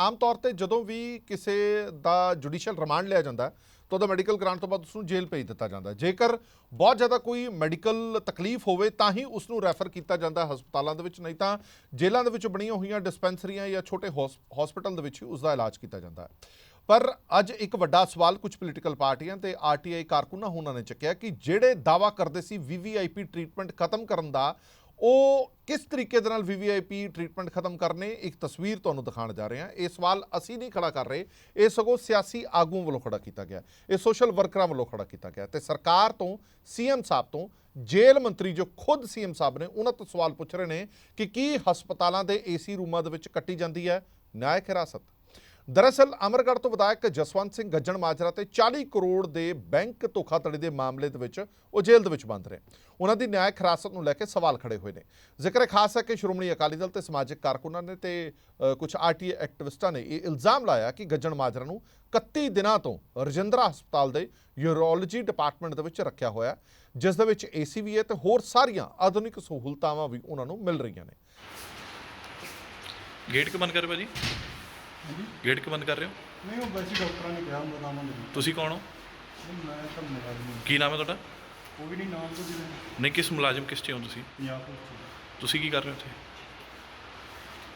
ਆਮ ਤੌਰ ਤੇ ਜਦੋਂ ਵੀ ਕਿਸੇ ਦਾ ਜੁਡੀਸ਼ੀਅਲ ਰਿਮਾਂਡ ਲਿਆ ਜਾਂਦਾ ਤਾਂ ਉਹਦਾ ਮੈਡੀਕਲ ਕਰਾਉਣ ਤੋਂ ਬਾਅਦ ਉਸ ਨੂੰ ਜੇਲ੍ਹ ਭੇਜ ਦਿੱਤਾ ਜਾਂਦਾ ਜੇਕਰ ਬਹੁਤ ਜ਼ਿਆਦਾ ਕੋਈ ਮੈਡੀਕਲ ਤਕਲੀਫ ਹੋਵੇ, ਤਾਂ ਹੀ ਉਸ ਨੂੰ ਰੈਫਰ ਕੀਤਾ ਜਾਂਦਾ ਹਸਪਤਾਲਾਂ ਦੇ ਵਿੱਚ, ਨਹੀਂ ਤਾਂ ਜੇਲ੍ਹਾਂ ਦੇ ਵਿੱਚ ਬਣੀਆਂ ਹੋਈਆਂ ਡਿਸਪੈਂਸਰੀਆਂ ਜਾਂ ਛੋਟੇ ਹਸਪੀਟਲ ਦੇ ਵਿੱਚ ਹੀ ਉਸ ਦਾ ਇਲਾਜ ਕੀਤਾ ਜਾਂਦਾ ਹੈ। ਪਰ ਅੱਜ ਇੱਕ ਵੱਡਾ ਸਵਾਲ ਕੁਝ ਪੋਲੀਟੀਕਲ ਪਾਰਟੀਆਂ ਤੇ ਆਰਟੀਆਈ ਕਾਰਕੁਨਾਂ ਉਹਨਾਂ ਨੇ ਚੱਕਿਆ ਕਿ ਜਿਹੜੇ ਦਾਵਾ ਕਰਦੇ ਸੀ ਵੀਵੀਆਈਪੀ ਟ੍ਰੀਟਮੈਂਟ ਖਤਮ ਕਰਨ ਦਾ ਉਹ ਕਿਸ ਤਰੀਕੇ ਦੇ ਨਾਲ ਵੀਵੀਆਈਪੀ ਟ੍ਰੀਟਮੈਂਟ ਖਤਮ ਕਰਨੇ, ਇੱਕ ਤਸਵੀਰ ਤੁਹਾਨੂੰ ਦਿਖਾਉਣ ਜਾ ਰਹੇ ਹਾਂ। ਇਹ ਸਵਾਲ ਅਸੀਂ ਨਹੀਂ ਖੜਾ ਕਰ ਰਹੇ। ਇਹ ਸਗੋਂ ਸਿਆਸੀ ਆਗੂਆਂ ਵੱਲੋਂ ਖੜਾ ਕੀਤਾ ਗਿਆ। ਇਹ ਸੋਸ਼ਲ ਵਰਕਰਾਂ ਵੱਲੋਂ ਖੜਾ ਕੀਤਾ ਗਿਆ। ਤੇ ਸਰਕਾਰ ਤੋਂ ਸੀਐਮ ਸਾਹਿਬ ਤੋਂ, ਜੇਲ੍ਹ ਮੰਤਰੀ ਜੋ ਖੁਦ ਸੀਐਮ ਸਾਹਿਬ ਨੇ, ਉਹਨਾਂ ਤੋਂ ਸਵਾਲ ਪੁੱਛ ਰਹੇ ਨੇ ਕਿ ਕੀ ਹਸਪਤਾਲਾਂ ਦੇ ਏਸੀ ਰੂਮਾਂ ਦੇ ਵਿੱਚ ਕੱਟੀ ਜਾਂਦੀ ਹੈ? ਨਿਆਇਕ ਹਿਰਾਸਤ। ਦਰਅਸਲ ਅਮਰਗੜ੍ਹ ਤੋਂ ਵਿਧਾਇਕ ਜਸਵੰਤ ਸਿੰਘ ਗੱਜਣ ਮਾਜਰਾ ਤੇ 40 ਕਰੋੜ ਦੇ ਬੈਂਕ ਧੋਖਾਧੜੀ ਦੇ ਮਾਮਲੇ ਦੇ ਵਿੱਚ ਉਹ ਜੇਲ੍ਹ ਦੇ ਵਿੱਚ ਬੰਦ ਰਹੇ। ਉਹਨਾਂ ਦੀ ਨਿਆਇਕ ਹਿਰਾਸਤ ਨੂੰ ਲੈ ਕੇ ਸਵਾਲ ਖੜੇ ਹੋਏ ਨੇ। ਜ਼ਿਕਰ ਖਾਸ ਹੈ ਕਿ ਸ਼੍ਰੋਮਣੀ ਅਕਾਲੀ ਦਲ ਤੇ ਸਮਾਜਿਕ ਕਾਰਕੁਨਾਂ ਨੇ ਤੇ ਕੁਝ ਆਰਟੀਏ ਐਕਟਿਵਿਸਟਾਂ ਨੇ ਇਹ ਇਲਜ਼ਾਮ ਲਾਇਆ ਕਿ ਗੱਜਣ ਮਾਜਰਾ ਨੂੰ 31 ਦਿਨਾਂ ਤੋਂ ਰਜਿੰਦਰਾ ਹਸਪਤਾਲ ਦੇ ਯੂਰੋਲੋਜੀ ਡਿਪਾਰਟਮੈਂਟ ਦੇ ਵਿੱਚ ਰੱਖਿਆ ਹੋਇਆ ਜਿਸ ਦੇ ਵਿੱਚ ਏਸੀ ਵੀ ਹੈ ਤੇ ਹੋਰ ਸਾਰੀਆਂ ਆਧੁਨਿਕ ਸਹੂਲਤਾਵਾਂ ਵੀ ਉਹਨਾਂ ਨੂੰ ਮਿਲ ਰਹੀਆਂ ਨੇ। ਗੇਟ ਕਿਉਂ ਬੰਦ ਕਰ ਰਹੇ ਭਾਜੀ ਗੇਟ ਕਿਉਂ ਬੰਦ ਕਰ ਰਹੇ ਹੋ? ਨਹੀਂ ਉਹ ਵੈਸੇ ਡਾਕਟਰਾਂ ਨੇ ਕਿਹਾ ਮੁਲਾਜ਼ਮਾਂ ਨੇ ਤੁਸੀਂ ਕੌਣ ਹੋ? ਨਹੀਂ, ਮੈਂ ਤਾਂ ਮੁਲਾਜ਼ਮ ਹਾਂ। ਕੀ ਨਾਮ ਹੈ ਤੁਹਾਡਾ? ਕੋਈ ਨਹੀਂ ਨਾਮ ਤੋਂ ਜਿਵੇਂ ਨਹੀਂ ਕਿਸ ਮੁਲਾਜ਼ਮ ਕਿਸ 'ਚ ਹੋ ਤੁਸੀਂ? ਪੰਜਾਬ ਚ। ਤੁਸੀਂ ਕੀ ਕਰ ਰਹੇ ਹੋ ਉੱਥੇ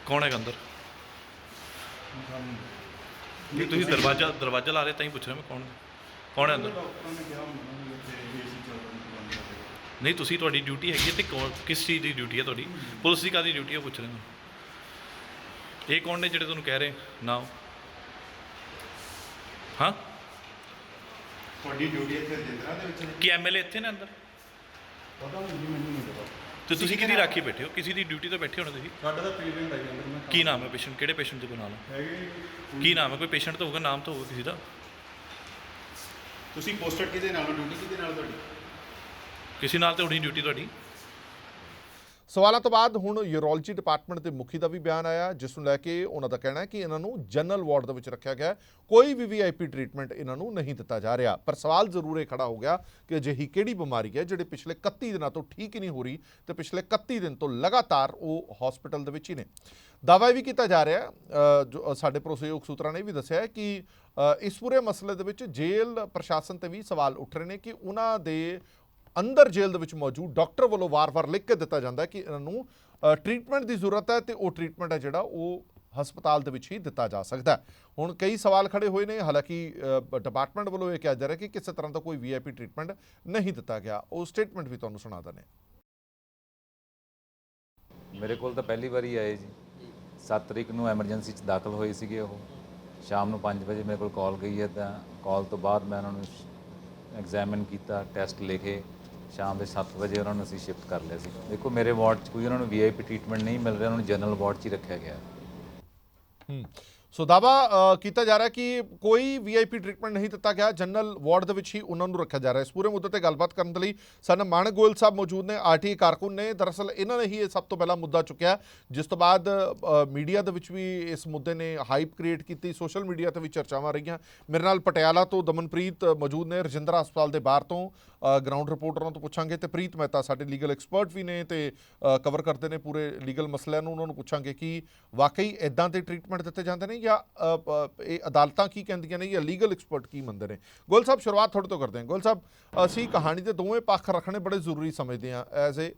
ਕੌਣ ਹੈਗਾ ਅੰਦਰ? ਨਹੀਂ। ਤੁਸੀਂ ਦਰਵਾਜ਼ਾ ਦਰਵਾਜ਼ਾ ਲਾ ਰਹੇ ਤਾਂ ਹੀ ਪੁੱਛ ਰਿਹਾ ਮੈਂ ਕੌਣ ਕੌਣ ਹੈ ਅੰਦਰ? ਡਾਕਟਰਾਂ ਨੇ ਕਿਹਾ ਹੁੰਦਾ ਵੀ ਇੱਥੇ ਏਸੀ ਚੱਲਦਾ ਨਹੀਂ ਨਹੀਂ ਤੁਸੀਂ ਤੁਹਾਡੀ ਡਿਊਟੀ ਹੈਗੀ ਹੈ ਤੇ ਕੌਣ ਕਿਸ ਚੀਜ਼ ਦੀ ਡਿਊਟੀ ਹੈ ਤੁਹਾਡੀ? ਪੁਲਿਸ ਦੀ ਕਾਦੀ ਡਿਊਟੀ ਹੈ ਉਹ ਪੁੱਛ ਰਹੇ ਨੇ। ਇਹ ਕੌਣ ਨੇ ਜਿਹੜੇ ਤੁਹਾਨੂੰ ਕਹਿ ਰਹੇ? ਨਾ ਹਾਂ ਤੁਹਾਡੀ ਡਿਊਟੀ ਇੱਥੇ ਜਿੰਦਰਾ ਦੇ ਵਿੱਚ ਕੀ ਐਮਐਲਏ ਇੱਥੇ ਨੇ ਅੰਦਰ? ਪਤਾ ਨਹੀਂ ਜੀ, ਮੈਨੂੰ ਨਹੀਂ ਪਤਾ। ਤੇ ਤੁਸੀਂ ਕਿਹਦੀ ਰਾਖੀ ਬੈਠੇ ਹੋ? ਕਿਸੇ ਦੀ ਡਿਊਟੀ ਤੇ ਬੈਠੇ ਹੋਣੇ ਤੁਸੀਂ? ਸਾਡਾ ਤਾਂ ਪੇਸ਼ੈਂਟ ਹੈ ਜੀ ਅੰਦਰ ਮੈਂ ਕੀ ਨਾਮ ਹੈ ਪੇਸ਼ੈਂਟ ਕਿਹੜੇ ਪੇਸ਼ੈਂਟ ਦੇ ਬਣਾ ਲਓ? ਹੈਗੇ ਕੀ ਨਾਮ ਹੈ? ਕੋਈ ਪੇਸ਼ੈਂਟ ਤਾਂ ਹੋਊਗਾ ਨਾਮ ਤਾਂ ਹੋਊਗਾ ਕਿਸੇ ਦਾ। ਤੁਸੀਂ ਪੋਸਟਡ ਕਿਹਦੇ ਨਾਲ ਡਿਊਟੀ ਕਿਹਦੇ ਨਾਲ ਤੁਹਾਡੀ? ਕਿਸੇ ਨਾਲ ਤਾਂ ਹੋਣੀ ਡਿਊਟੀ ਤੁਹਾਡੀ। ਸਵਾਲਾਂ ਤੋਂ ਬਾਅਦ ਹੁਣ ਯੂਰੋਲੋਜੀ ਡਿਪਾਰਟਮੈਂਟ ਦੇ ਮੁਖੀ ਦਾ ਵੀ ਬਿਆਨ ਆਇਆ, ਜਿਸ ਨੂੰ ਲੈ ਕੇ ਉਹਨਾਂ ਦਾ ਕਹਿਣਾ ਹੈ ਕਿ ਇਹਨਾਂ ਨੂੰ ਜਨਰਲ ਵਾਰਡ ਦੇ ਵਿੱਚ ਰੱਖਿਆ ਗਿਆ ਕੋਈ ਵੀ ਵੀਆਈਪੀ ਟ੍ਰੀਟਮੈਂਟ ਇਹਨਾਂ ਨੂੰ ਨਹੀਂ ਦਿੱਤਾ ਜਾ ਰਿਹਾ। ਪਰ ਸਵਾਲ ਜ਼ਰੂਰ ਇਹ ਖੜਾ ਹੋ ਗਿਆ ਕਿ ਅਜਿਹੀ ਕਿਹੜੀ ਬਿਮਾਰੀ ਹੈ ਜਿਹੜੇ ਪਿਛਲੇ 31 ਦਿਨਾਂ ਤੋਂ ਠੀਕ ਹੀ ਨਹੀਂ ਹੋ ਰਹੀ ਤੇ ਪਿਛਲੇ 31 ਦਿਨ ਤੋਂ ਲਗਾਤਾਰ ਉਹ ਹਸਪੀਟਲ ਦੇ ਵਿੱਚ ਹੀ ਨੇ। ਦਾਅਵਾ ਇਹ ਵੀ ਕੀਤਾ ਜਾ ਰਿਹਾ ਜੋ ਸਾਡੇ ਭਰੋਸੇਯੋਗ ਸੂਤਰਾਂ ਨੇ ਵੀ ਦੱਸਿਆ ਹੈ ਕਿ ਇਸ ਪੂਰੇ ਮਸਲੇ ਦੇ ਵਿੱਚ ਜੇਲ੍ਹ ਪ੍ਰਸ਼ਾਸਨ ਤੇ ਵੀ ਸਵਾਲ ਉੱਠ ਰਹੇ ਨੇ ਕਿ ਉਹਨਾਂ ਦੇ ਅੰਦਰ ਜੇਲ੍ਹ ਦੇ ਵਿੱਚ ਮੌਜੂਦ ਡਾਕਟਰ ਵੱਲੋਂ ਵਾਰ-ਵਾਰ ਲਿਖ ਕੇ ਦਿੱਤਾ ਜਾਂਦਾ ਕਿ ਇਹਨਾਂ ਨੂੰ ਟ੍ਰੀਟਮੈਂਟ ਦੀ ਜ਼ਰੂਰਤ ਹੈ ਤੇ ਉਹ ਟ੍ਰੀਟਮੈਂਟ ਹੈ ਜਿਹੜਾ ਉਹ ਹਸਪਤਾਲ ਦੇ ਵਿੱਚ ਹੀ ਦਿੱਤਾ ਜਾ ਸਕਦਾ ਹੁਣ ਕਈ ਸਵਾਲ ਖੜੇ ਹੋਏ ਨੇ, ਹਾਲਾਂਕਿ ਡਿਪਾਰਟਮੈਂਟ ਵੱਲੋਂ ਇਹ ਕਿਹਾ ਜਾ ਰਿਹਾ ਕਿ ਕਿਸੇ ਤਰ੍ਹਾਂ ਦਾ ਕੋਈ ਵੀਆਈਪੀ ਟ੍ਰੀਟਮੈਂਟ ਨਹੀਂ ਦਿੱਤਾ ਗਿਆ। ਉਹ ਸਟੇਟਮੈਂਟ ਵੀ ਤੁਹਾਨੂੰ ਸੁਣਾ ਦਿੰਦੇ ਮੇਰੇ ਕੋਲ ਤਾਂ ਪਹਿਲੀ ਵਾਰੀ ਆਏ ਜੀ। 7 ਤਰੀਕ ਨੂੰ ਐਮਰਜੈਂਸੀ 'ਚ ਦਾਖਲ ਹੋਏ ਸੀਗੇ ਉਹ। ਸ਼ਾਮ ਨੂੰ 5 ਵਜੇ ਮੇਰੇ ਕੋਲ ਕਾਲ ਗਈ ਹੈ ਤਾਂ ਕਾਲ ਤੋਂ ਬਾਅਦ ਮੈਂ ਉਹਨਾਂ ਨੂੰ ਐਗਜ਼ਾਮਿਨ ਕੀਤਾ ਟੈਸਟ ਲਿਖੇ। ਸ਼ਾਮ ਦੇ 7 ਵਜੇ ਉਹਨਾਂ ਨੂੰ ਅਸੀਂ ਸ਼ਿਫਟ ਕਰ ਲਿਆ ਸੀ। ਦੇਖੋ, ਮੇਰੇ ਵਾਰਡ 'ਚ ਕੋਈ ਉਹਨਾਂ ਨੂੰ ਵੀਆਈਪੀ ਟ੍ਰੀਟਮੈਂਟ ਨਹੀਂ ਮਿਲ ਰਿਹਾ, ਉਹਨਾਂ ਨੂੰ ਜਨਰਲ ਵਾਰਡ 'ਚ ਹੀ ਰੱਖਿਆ ਗਿਆ। ਹੂੰ। ਸੋ ਦਾਵਾ ਕੀਤਾ ਜਾ ਰਿਹਾ ਕਿ ਕੋਈ ਵੀਆਈਪੀ ਟ੍ਰੀਟਮੈਂਟ ਨਹੀਂ ਦਿੱਤਾ ਗਿਆ ਜਨਰਲ ਵਾਰਡ ਦੇ ਵਿੱਚ ਹੀ ਉਹਨਾਂ ਨੂੰ ਰੱਖਿਆ ਜਾ ਰਿਹਾ। ਇਸ ਪੂਰੇ ਮੁੱਦੇ ਤੇ ਗੱਲਬਾਤ ਕਰਨ ਦੇ ਲਈ ਸਾਡੇ ਨਾਲ ਮਾਨਕ ਗੋਇਲ ਸਾਹਿਬ ਮੌਜੂਦ ਨੇ ਆਰਟੀ ਕਾਰਕੁਨ ਨੇ। ਦਰਅਸਲ ਇਹਨਾਂ ਨੇ ਹੀ ਇਹ ਸਭ ਤੋਂ ਪਹਿਲਾਂ ਮੁੱਦਾ ਚੁੱਕਿਆ। ਜਿਸ ਤੋਂ ਬਾਅਦ ਮੀਡੀਆ ਦੇ ਵਿੱਚ ਵੀ ਇਸ ਮੁੱਦੇ ਨੇ ਹਾਈਪ ਕ੍ਰੀਏਟ ਕੀਤੀ ਸੋਸ਼ਲ ਮੀਡੀਆ ਤੇ ਵੀ ਚਰਚਾਵਾਂ ਰਹੀਆਂ। ਮੇਰੇ ਨਾਲ ਪਟਿਆਲਾ ਤੋਂ ਦਮਨਪ੍ਰੀਤ ਮੌਜੂਦ ਨੇ, ਰਜਿੰਦਰਾ ਹਸਪਤਾਲ ਦੇ ਬਾਹਰ ਤੋਂ। ਗਰਾਊਂਡ ਰਿਪੋਰਟਰਾਂ ਤੋਂ ਪੁੱਛਾਂਗੇ ਤੇ ਪ੍ਰੀਤ ਮਹਿਤਾ ਸਾਡੇ ਲੀਗਲ ਐਕਸਪਰਟ ਵੀ ਨੇ ਤੇ ਕਵਰ ਕਰਦੇ ਨੇ ਪੂਰੇ ਲੀਗਲ ਮਸਲਿਆਂ ਨੂੰ, ਉਹਨਾਂ ਨੂੰ ਪੁੱਛਾਂਗੇ ਕਿ ਵਾਕਈ ਇਦਾਂ ਦੇ ਟ੍ਰੀਟਮੈਂਟ ਦਿੱਤੇ ਜਾਂਦੇ ਨੇ ਜਾਂ ਇਹ ਅਦਾਲਤਾਂ ਕੀ ਕਹਿੰਦੀਆਂ ਨੇ ਜਾਂ ਲੀਗਲ ਐਕਸਪਰਟ ਕੀ ਮੰਨਦੇ ਨੇ? ਗੋਲ ਸਾਹਿਬ, ਸ਼ੁਰੂਆਤ ਤੁਹਾਡੇ ਤੋਂ ਕਰਦੇ ਹਾਂ। ਗੋਲ ਸਾਹਿਬ, ਅਸੀਂ ਕਹਾਣੀ ਦੇ ਦੋਵੇਂ ਪੱਖ ਰੱਖਣੇ ਬੜੇ ਜ਼ਰੂਰੀ ਸਮਝਦੇ ਹਾਂ ਐਜ਼ ਏ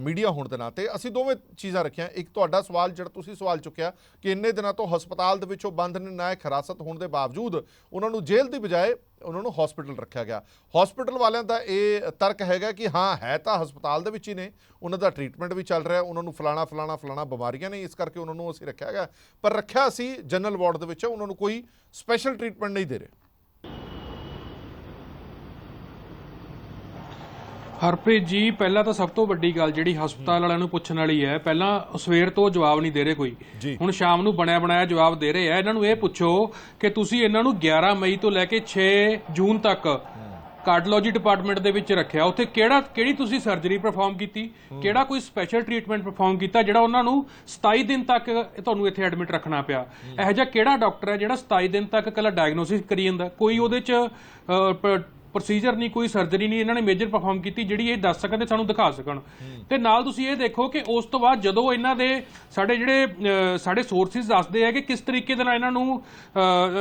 ਮੀਡੀਆ ਹੋਣ ਦੇ ਨਾਤੇ ਅਸੀਂ ਦੋਵੇਂ ਚੀਜ਼ਾਂ ਰੱਖੀਆਂ। ਇੱਕ ਤੁਹਾਡਾ ਸਵਾਲ, ਜਿਹੜਾ ਤੁਸੀਂ ਸਵਾਲ ਚੁੱਕਿਆ ਕਿ ਇੰਨੇ ਦਿਨਾਂ ਤੋਂ ਹਸਪਤਾਲ ਦੇ ਵਿੱਚੋਂ ਬੰਦ ਨੇ ਨਾਇਕ ਹਿਰਾਸਤ ਹੋਣ ਦੇ ਬਾਵਜੂਦ ਉਹਨਾਂ ਨੂੰ ਜੇਲ੍ਹ ਦੀ ਬਜਾਏ ਉਹਨਾਂ ਨੂੰ ਹਸਪੀਟਲ ਰੱਖਿਆ ਗਿਆ। ਹਸਪੀਟਲ ਵਾਲਿਆਂ ਦਾ ਇਹ ਤਰਕ ਹੈਗਾ ਕਿ ਹਾਂ, ਹੈ ਤਾਂ ਹਸਪਤਾਲ ਦੇ ਵਿੱਚ ਹੀ ਨੇ, ਉਹਨਾਂ ਦਾ ਟ੍ਰੀਟਮੈਂਟ ਵੀ ਚੱਲ ਰਿਹਾ, ਉਹਨਾਂ ਨੂੰ ਫਲਾਣਾ ਫਲਾਣਾ ਫਲਾਣਾ ਬਿਮਾਰੀਆਂ ਨੇ, ਇਸ ਕਰਕੇ ਉਹਨਾਂ ਨੂੰ ਅਸੀਂ ਰੱਖਿਆ ਗਿਆ। ਪਰ ਰੱਖਿਆ ਅਸੀਂ ਜਨਰਲ ਵਾਰਡ ਦੇ ਵਿੱਚ, ਉਹਨਾਂ ਨੂੰ ਕੋਈ ਸਪੈਸ਼ਲ ਟ੍ਰੀਟਮੈਂਟ ਨਹੀਂ ਦੇ ਰਹੇ। ਹਰਪ੍ਰੀਤ ਜੀ ਪਹਿਲਾਂ ਤਾਂ ਸਭ ਤੋਂ ਵੱਡੀ ਗੱਲ ਜਿਹੜੀ ਹਸਪਤਾਲ ਵਾਲਿਆਂ ਨੂੰ ਪੁੱਛਣ ਵਾਲੀ ਹੈ ਪਹਿਲਾਂ ਸਵੇਰ ਤੋਂ ਜਵਾਬ ਨਹੀਂ ਦੇ ਰਹੇ ਕੋਈ। ਹੁਣ ਸ਼ਾਮ ਨੂੰ ਬਣਿਆ ਬਣਾਇਆ ਜਵਾਬ ਦੇ ਰਹੇ ਆ। ਇਹਨਾਂ ਨੂੰ ਇਹ ਪੁੱਛੋ ਕਿ ਤੁਸੀਂ ਇਹਨਾਂ ਨੂੰ 11 ਮਈ ਤੋਂ ਲੈ ਕੇ 6 ਜੂਨ ਤੱਕ ਕਾਰਡੀਓਲੋਜੀ ਡਿਪਾਰਟਮੈਂਟ ਦੇ ਵਿੱਚ ਰੱਖਿਆ। ਉੱਥੇ ਕਿਹੜਾ ਕਿਹੜੀ ਤੁਸੀਂ ਸਰਜਰੀ ਪਰਫਾਰਮ ਕੀਤੀ? ਕਿਹੜਾ ਕੋਈ ਸਪੈਸ਼ਲ ਟ੍ਰੀਟਮੈਂਟ ਪਰਫਾਰਮ ਕੀਤਾ ਜਿਹੜਾ ਉਹਨਾਂ ਨੂੰ 27 ਦਿਨ ਤੱਕ ਤੁਹਾਨੂੰ ਇੱਥੇ ਐਡਮਿਟ ਰੱਖਣਾ ਪਿਆ? ਇਹੋ ਜਿਹਾ ਕਿਹੜਾ ਡਾਕਟਰ ਹੈ ਜਿਹੜਾ 27 ਦਿਨ ਤੱਕ ਕੱਲਾ ਡਾਇਗਨੋਸਿਸ ਕਰੀ ਜਾਂਦਾ? ਕੋਈ ਉਹਦੇ ਚ ਪ੍ਰੋਸੀਜਰ ਨਹੀਂ ਕੋਈ ਸਰਜਰੀ ਨਹੀਂ ਇਹਨਾਂ ਨੇ ਮੇਜਰ ਪਰਫਾਰਮ ਕੀਤੀ ਜਿਹੜੀ ਇਹ ਦੱਸ ਸਕਣ ਤੇ ਸਾਨੂੰ ਦਿਖਾ ਸਕਣ। ਤੇ ਨਾਲ ਤੁਸੀਂ ਇਹ ਦੇਖੋ ਕਿ ਉਸ ਤੋਂ ਬਾਅਦ ਜਦੋਂ ਇਹਨਾਂ ਦੇ ਸਾਡੇ ਜਿਹੜੇ ਸਾਡੇ ਸੋਰਸਿਸ ਦੱਸਦੇ ਆ ਕਿ ਕਿਸ ਤਰੀਕੇ ਦੇ ਨਾਲ ਇਹਨਾਂ ਨੂੰ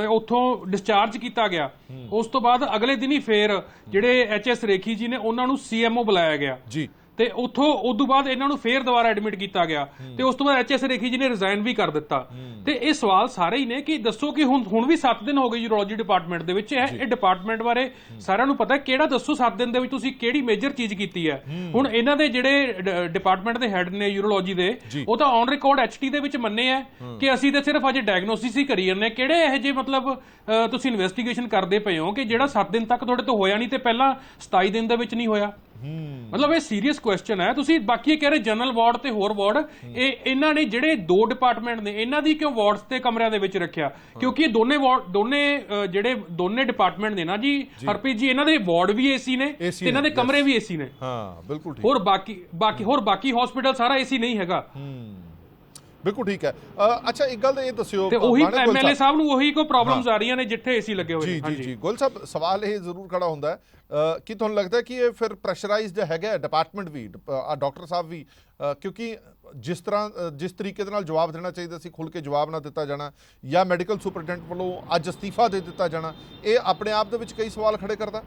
ਉੱਥੋਂ ਡਿਸਚਾਰਜ ਕੀਤਾ ਗਿਆ ਉਸ ਤੋਂ ਬਾਅਦ ਅਗਲੇ ਦਿਨ ਹੀ ਫੇਰ ਜਿਹੜੇ ਐਚਐਸ ਰੇਖੀ ਜੀ ਨੇ ਉਹਨਾਂ ਨੂੰ ਸੀਐਮਓ ਬੁਲਾਇਆ ਗਿਆ। ਜੀ। ਤੇ ਉੱਥੋਂ ਉਸ ਤੋਂ ਬਾਅਦ ਇਹਨਾਂ ਨੂੰ ਫੇਰ ਦੁਬਾਰਾ ਐਡਮਿਟ ਕੀਤਾ ਗਿਆ। ਤੇ ਉਸ ਤੋਂ ਬਾਅਦ ਐਚਐਸ ਰੇਖੀ ਜੀ ਨੇ ਰਿਜ਼ਾਈਨ ਵੀ ਕਰ ਦਿੱਤਾ। ਤੇ ਇਹ ਸਵਾਲ ਸਾਰੇ ਹੀ ਨੇ ਕਿ ਦੱਸੋ ਕਿ ਹੁਣ ਹੁਣ ਵੀ 7 ਦਿਨ ਹੋ ਗਏ ਯੂਰੋਲੋਜੀ ਡਿਪਾਰਟਮੈਂਟ ਦੇ ਵਿੱਚ। ਇਹ ਇਹ ਡਿਪਾਰਟਮੈਂਟ ਬਾਰੇ ਸਾਰਿਆਂ ਨੂੰ ਪਤਾ ਹੈ ਕਿਹੜਾ ਦੱਸੋ 7 ਦਿਨ ਦੇ ਵਿੱਚ ਤੁਸੀਂ ਕਿਹੜੀ ਮੇਜਰ ਚੀਜ਼ ਕੀਤੀ ਹੈ। ਹੁਣ ਇਹਨਾਂ ਦੇ ਜਿਹੜੇ ਡਿਪਾਰਟਮੈਂਟ ਦੇ ਹੈੱਡ ਨੇ ਯੂਰੋਲੋਜੀ ਦੇ ਉਹ ਤਾਂ ਔਨ ਰਿਕਾਰਡ ਐਚਟੀ ਦੇ ਵਿੱਚ ਮੰਨੇ ਆ ਕਿ ਅਸੀਂ ਤਾਂ ਸਿਰਫ ਅਜੇ ਡਾਇਗਨੋਸਿਸ ਹੀ ਕਰੀ ਜਾਂਦੇ ਹਾਂ। ਕਿਹੜੇ ਇਹ ਜੇ ਮਤਲਬ ਤੁਸੀਂ ਇਨਵੈਸਟੀਗੇਸ਼ਨ ਕਰਦੇ ਪਏ ਹੋ ਕਿ ਜਿਹੜਾ 7 ਦਿਨ ਤੱਕ ਤੁਹਾਡੇ ਤੋਂ ਹੋਇਆ ਨਹੀਂ ਤੇ ਪਹਿਲਾਂ 27 ਦਿਨ ਦੇ ਵਿੱਚ ਨਹੀਂ ਹੋਇਆ? ਮਤਲਬ ਇਹ ਸੀਰੀਅਸ ਕੁਐਸਚਨ ਹੈ। ਤੁਸੀਂ ਬਾਕੀ ਇਹ ਕਹਿ ਰਹੇ ਜਨਰਲ ਵਾਰਡ ਤੇ ਹੋਰ ਵਾਰਡ ਇਹ ਇਹਨਾਂ ਨੇ ਜਿਹੜੇ ਦੋ ਡਿਪਾਰਟਮੈਂਟ ਨੇ ਇਹਨਾਂ ਦੀ ਕਿਉਂ ਵਾਰਡਸ ਤੇ ਕਮਰਿਆਂ ਦੇ ਵਿੱਚ ਰੱਖਿਆ? ਕਿਉਂਕਿ ਇਹ ਦੋਨੇ ਵਾਰਡ ਦੋਨੇ ਜਿਹੜੇ ਦੋਨੇ ਡਿਪਾਰਟਮੈਂਟ ਨੇ ਨਾ ਜੀ ਹਰਪ੍ਰੀਤ ਜੀ ਇਹਨਾਂ ਦੇ ਵਾਰਡ ਵੀ ਏਸੀ ਨੇ ਤੇ ਇਹਨਾਂ ਦੇ ਕਮਰੇ ਵੀ ਏਸੀ ਨੇ। ਹਾਂ ਬਿਲਕੁਲ ਠੀਕ। ਹੋਰ ਬਾਕੀ ਬਾਕੀ ਹੋਰ ਬਾਕੀ ਹਸਪੀਟਲ ਸਾਰਾ ਏਸੀ ਨਹੀਂ ਹੈਗਾ। ਬਿਲਕੁਲ ਠੀਕ ਹੈ। ਅੱਛਾ ਇੱਕ ਗੱਲ ਇਹ ਦੱਸਿਓ ਤੇ ਉਹੀ ਐਮਐਲਏ ਸਾਹਿਬ। ਨੂੰ ਉਹੀ ਕੋ ਪ੍ਰੋਬਲਮਸ ਆ ਰਹੀਆਂ ਨੇ ਜਿੱਥੇ ਏਸੀ ਲੱਗੇ ਹੋਏ ਨੇ। ਜੀ ਜੀ ਗੋਲ ਸਾਹਿਬ ਸਵਾਲ ਇਹ ਜ਼ਰੂਰ ਖੜਾ ਹੁੰਦਾ ਹੈ। ਕਿ ਤੁਹਾਨੂੰ ਲੱਗਦਾ ਕਿ ਇਹ ਫਿਰ ਪ੍ਰੈਸ਼ਰਾਈਜ਼ਡ ਹੈਗਾ ਡਿਪਾਰਟਮੈਂਟ ਵੀ ਡਾਕਟਰ ਸਾਹਿਬ ਵੀ ਕਿਉਂਕਿ ਜਿਸ ਤਰ੍ਹਾਂ ਜਿਸ ਤਰੀਕੇ ਦੇ ਨਾਲ ਜਵਾਬ ਦੇਣਾ ਚਾਹੀਦਾ ਸੀ ਖੁੱਲ ਕੇ ਜਵਾਬ ਨਾ ਦਿੱਤਾ ਜਾਣਾ ਜਾਂ ਮੈਡੀਕਲ ਸੁਪਰਡੈਂਟ ਵੱਲੋਂ ਅੱਜ ਅਸਤੀਫਾ ਦੇ ਦਿੱਤਾ ਜਾਣਾ ਇਹ ਆਪਣੇ ਆਪ ਦੇ ਵਿੱਚ ਕਈ ਸਵਾਲ ਖੜੇ ਕਰਦਾ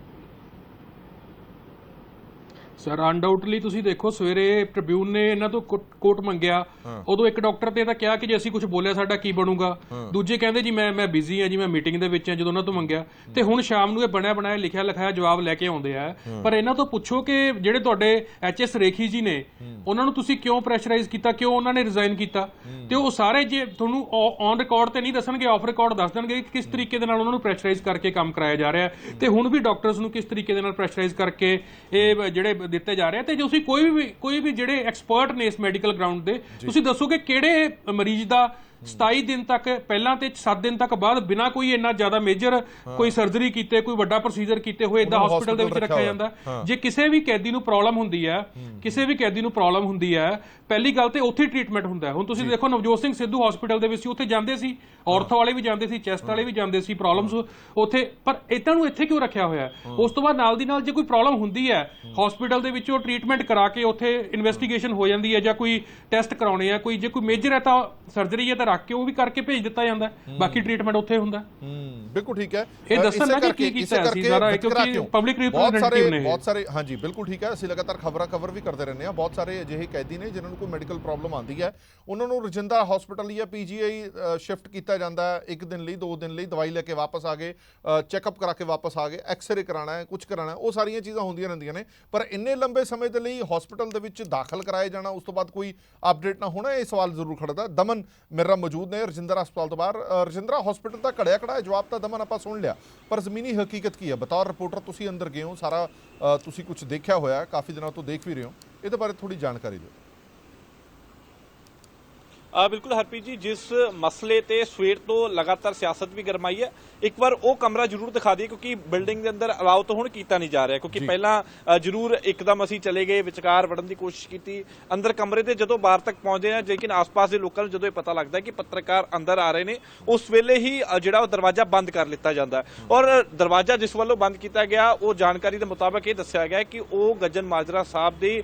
ਸਰ ਅਨਡਾਊਟਲੀ ਤੁਸੀਂ ਦੇਖੋ ਸਵੇਰੇ ਟ੍ਰਿਬਿਊਨ ਨੇ ਇਹਨਾਂ ਤੋਂ ਕੋਟ- ਮੰਗਿਆ। ਉਦੋਂ ਇੱਕ ਡਾਕਟਰ ਤੇ ਤਾਂ ਕਿਹਾ ਕਿ ਜੇ ਅਸੀਂ ਕੁਝ ਬੋਲਿਆ ਸਾਡਾ ਕੀ ਬਣੂਗਾ? ਦੂਜੇ ਕਹਿੰਦੇ ਜੀ ਮੈਂ ਮੈਂ ਬਿਜ਼ੀ ਹਾਂ ਜੀ ਮੈਂ ਮੀਟਿੰਗ ਦੇ ਵਿੱਚ ਹਾਂ ਜਦੋਂ ਉਹਨਾਂ ਤੋਂ ਮੰਗਿਆ। ਤੇ ਹੁਣ ਸ਼ਾਮ ਨੂੰ ਇਹ ਬਣਿਆ ਬਣਾਇਆ ਲਿਖਿਆ ਲਿਖਾਇਆ ਜਵਾਬ ਲੈ ਕੇ ਆਉਂਦੇ ਆ। ਪਰ ਇਹਨਾਂ ਤੋਂ ਪੁੱਛੋ ਕਿ ਜਿਹੜੇ ਤੁਹਾਡੇ ਐਚਐਸ ਰੇਖੀ ਜੀ ਨੇ ਉਹਨਾਂ ਨੂੰ ਤੁਸੀਂ ਕਿਉਂ ਪ੍ਰੈਸ਼ਰਾਈਜ਼ ਕੀਤਾ? ਕਿਉਂ ਉਹਨਾਂ ਨੇ ਰਿਜ਼ਾਈਨ ਕੀਤਾ? ਤੇ ਉਹ ਸਾਰੇ ਜੇ ਤੁਹਾਨੂੰ ਔਨ ਰਿਕਾਰਡ ਤੇ ਨਹੀਂ ਦੱਸਣਗੇ ਆਫ ਰਿਕਾਰਡ ਦੱਸ ਦੇਣਗੇ ਕਿ ਕਿਸ ਤਰੀਕੇ ਦੇ ਨਾਲ ਉਹਨਾਂ ਨੂੰ ਪ੍ਰੈਸ਼ਰਾਈਜ਼ ਕਰਕੇ ਕੰਮ ਕਰਾਇਆ ਜਾ ਰਿਹਾ। ਤੇ ਹੁਣ ਵੀ ਡਾਕਟਰਸ ਨੂੰ ਕਿਸ ਤਰੀਕੇ ਦੇ ਨਾਲ ਪ੍ਰੈਸ਼ਰਾਈਜ਼ ਕਰਕੇ ਇਹ ਜਿਹੜੇ ਦਿੱਤੇ ਜਾ ਰਹੇ ਆ ਤੇ ਜੇ ਤੁਸੀਂ ਕੋਈ ਵੀ ਕੋਈ ਵੀ ਜਿਹੜੇ ਐਕਸਪਰਟ ਨੇ ਇਸ ਮੈਡੀਕਲ ਗਰਾਊਂਡ ਦੇ ਤੁਸੀਂ ਦੱਸੋ ਕਿ ਕਿਹੜੇ ਮਰੀਜ਼ ਦਾ 27 ਦਿਨ ਤੱਕ ਪਹਿਲਾਂ ਤੇ 7 ਦਿਨ ਤੱਕ ਬਾਅਦ ਬਿਨਾ ਕੋਈ ਇੰਨਾ ਜ਼ਿਆਦਾ ਮੇਜਰ ਕੋਈ ਸਰਜਰੀ ਕੀਤੇ ਕੋਈ ਵੱਡਾ ਪ੍ਰੋਸੀਜਰ ਕੀਤੇ ਹੋਏ ਇਦਾਂ ਹਸਪੀਟਲ ਦੇ ਵਿੱਚ ਰੱਖਿਆ ਜਾਂਦਾ। ਜੇ ਕਿਸੇ ਵੀ ਕੈਦੀ ਨੂੰ ਪ੍ਰੋਬਲਮ ਹੁੰਦੀ ਹੈ ਕਿਸੇ ਵੀ ਕੈਦੀ ਨੂੰ ਪ੍ਰੋਬਲਮ ਹੁੰਦੀ ਹੈ ਪਹਿਲੀ ਗੱਲ ਤੇ ਉੱਥੇ ਟ੍ਰੀਟਮੈਂਟ ਹੁੰਦਾ। ਹੁਣ ਤੁਸੀਂ ਦੇਖੋ ਨਵਜੋਤ ਸਿੰਘ ਸਿੱਧੂ ਹਸਪੀਟਲ ਦੇ ਵਿੱਚ ਸੀ ਉੱਥੇ ਜਾਂਦੇ ਸੀ। ਔਰਥੋ ਵਾਲੇ ਵੀ ਜਾਂਦੇ ਸੀ ਚੈਸਟ ਵਾਲੇ ਵੀ ਜਾਂਦੇ ਸੀ ਪ੍ਰੋਬਲਮਸ ਉੱਥੇ। ਪਰ ਇਤਾਂ ਨੂੰ ਇੱਥੇ ਕਿਉਂ ਰੱਖਿਆ ਹੋਇਆ? ਉਸ ਤੋਂ ਬਾਅਦ ਨਾਲ ਦੀ ਨਾਲ ਜੇ ਕੋਈ ਪ੍ਰੋਬਲਮ ਹੁੰਦੀ ਹੈ ਹਸਪੀਟਲ ਦੇ ਵਿੱਚੋਂ ਟ੍ਰੀਟਮੈਂਟ ਕਰਾ ਕੇ ਉੱਥੇ ਇਨਵੈਸਟੀਗੇਸ਼ਨ ਹੋ ਜਾਂਦੀ ਹੈ ਜਾਂ ਕੋਈ ਟੈਸਟ ਕਰਾਉਣੇ ਆ ਕੋਈ ਜੇ ਕੋਈ ਮੇਜਰ ਹੈ ਤਾਂ ਸਰਜਰੀ ਹੈ ਤਾਂ ਰੱਖ ਕੇ ਉਹ ਵੀ ਕਰਕੇ ਭੇਜ ਦਿੱਤਾ ਜਾਂਦਾ। ਬਾਕੀ ਟ੍ਰੀਟਮੈਂਟ ਉੱਥੇ ਹੁੰਦਾ। ਹੈ। ਬਿਲਕੁਲ ਠੀਕ ਹੈ। ਇਹ ਦੱਸਣ ਨਾ ਕਿ ਕੀ ਕੀਤਾ ਸਾਰਾ, ਵਿਤਕਰਾ ਕਿਉਂਕਿ ਸਾਰੇ representative ਨੇ। ਬਹੁਤ ਸਾਰੇ ਹਾਂਜੀ ਬਿਲਕੁਲ ਠੀਕ ਹੈ। ਅਸੀਂ ਲਗਾਤਾਰ ਖਬਰਾਂ ਕਵਰ ਵੀ ਕਰਦੇ ਰਹਿੰਦੇ ਹਾਂ। ਬਹੁਤ ਸਾਰੇ ਅਜਿਹੇ ਕੈਦੀ ਨੇ ਜਿਨ੍ਹਾਂ ਨੂੰ ਕੋਈ ਮੈਡੀਕਲ ਪ੍ਰੋਬਲਮ ਆਉਂਦੀ ਹੈ। ਉਹਨਾਂ ਨੂੰ ਰਜਿੰਦਾ ਹਸਪੀਟਲ ਜਾਂ ਪੀਜੀਆਈ ਸ਼ਿਫਟ ਕੀਤਾ ਜਾਂਦਾ ਹੈ। ਇੱਕ ਦਿਨ ਲਈ ਦੋ ਦਿਨ ਲਈ ਦਵਾਈ ਲੈ ਕੇ ਵਾਪਸ ਆ ਗਏ ਚੈੱਕਅਪ ਕਰਾ ਕੇ ਵਾਪਸ ਆ ਗਏ ਐਕਸ-ਰੇ ਕਰਾਣਾ ਹੈ ਕੁਝ ਕਰਾਣਾ ਹੈ। ਉਹ ਸਾਰੀਆਂ ਚੀਜ਼ਾਂ ਹੁੰਦੀਆਂ ਰਹਿੰਦੀਆਂ ਨੇ। ਪਰ ਇੰਨੇ ਲੰਬੇ ਸਮੇਂ ਦੇ ਲਈ ਹਸਪੀਟਲ ਦੇ ਵਿੱਚ ਦਾਖਲ ਕਰਾਏ ਜਾਣਾ ਉਸ ਤੋਂ ਬਾਅਦ ਕੋਈ ਅਪਡੇਟ ਨਾ ਹੋਣਾ ਇਹ ਸਵਾਲ ਜ਼ਰੂਰ ਖੜਦਾ। ਦਮਨ ਮੇਰਾ ਮੌਜੂਦ ਨੇ ਰਜਿੰਦਰਾ ਹਸਪਤਾਲ ਤੋਂ ਬਾਹਰ। ਰਜਿੰਦਰਾ ਹਸਪੀਟਲ ਦਾ ਘੜਿਆ ਘੜਾ ਜਵਾਬ ਤਾਂ ਦਮਨ ਆਪਾਂ ਸੁਣ ਲਿਆ, ਪਰ ਜ਼ਮੀਨੀ ਹਕੀਕਤ ਕੀ ਹੈ? ਬਤੌਰ ਰਿਪੋਰਟਰ ਤੁਸੀਂ ਅੰਦਰ ਗਏ ਹੋ, ਸਾਰਾ ਤੁਸੀਂ ਕੁਝ ਦੇਖਿਆ ਹੋਇਆ, ਕਾਫੀ ਦਿਨਾਂ ਤੋਂ ਦੇਖ ਵੀ ਰਹੇ ਹੋ। ਇਹਦੇ ਬਾਰੇ ਥੋੜੀ ਜਾਣਕਾਰੀ ਦਿਓ। ਬਿਲਕੁਲ ਹਰਪ੍ਰੀਤ ਜੀ ਜਿਸ ਮਸਲੇ ਤੇ ਸਵੇਰ ਤੋਂ ਲਗਾਤਾਰ ਸਿਆਸਤ ਵੀ ਗਰਮਾਈ ਹੈ ਇੱਕ ਵਾਰ ਉਹ ਕਮਰਾ ਜ਼ਰੂਰ ਦਿਖਾ ਦਈਏ ਕਿਉਂਕਿ ਬਿਲਡਿੰਗ ਦੇ ਅੰਦਰ ਅਲਾਉ ਤਾਂ ਹੁਣ ਕੀਤਾ ਨਹੀਂ ਜਾ ਰਿਹਾ ਕਿਉਂਕਿ ਪਹਿਲਾਂ ਜ਼ਰੂਰ ਇੱਕਦਮ ਅਸੀਂ ਚਲੇ ਗਏ ਵਿਚਕਾਰ ਵੜਨ ਦੀ ਕੋਸ਼ਿਸ਼ ਕੀਤੀ ਅੰਦਰ ਕਮਰੇ ਦੇ ਜਦੋਂ ਬਾਹਰ ਤੱਕ ਪਹੁੰਚਦੇ ਆ ਲੇਕਿਨ ਆਸ-ਪਾਸ ਦੇ ਲੋਕਾਂ ਨੂੰ ਜਦੋਂ ਇਹ ਪਤਾ ਲੱਗਦਾ ਕਿ ਪੱਤਰਕਾਰ ਅੰਦਰ ਆ ਰਹੇ ਨੇ ਉਸ ਵੇਲੇ ਹੀ ਜਿਹੜਾ ਉਹ ਦਰਵਾਜ਼ਾ ਬੰਦ ਕਰ ਲਿੱਤਾ ਜਾਂਦਾ। ਔਰ ਦਰਵਾਜ਼ਾ ਜਿਸ ਵੱਲੋਂ ਬੰਦ ਕੀਤਾ ਗਿਆ ਉਹ ਜਾਣਕਾਰੀ ਦੇ ਮੁਤਾਬਕ ਇਹ ਦੱਸਿਆ ਗਿਆ ਕਿ ਉਹ ਗੱਜਨ ਮਾਜਰਾ ਸਾਹਿਬ ਦੀ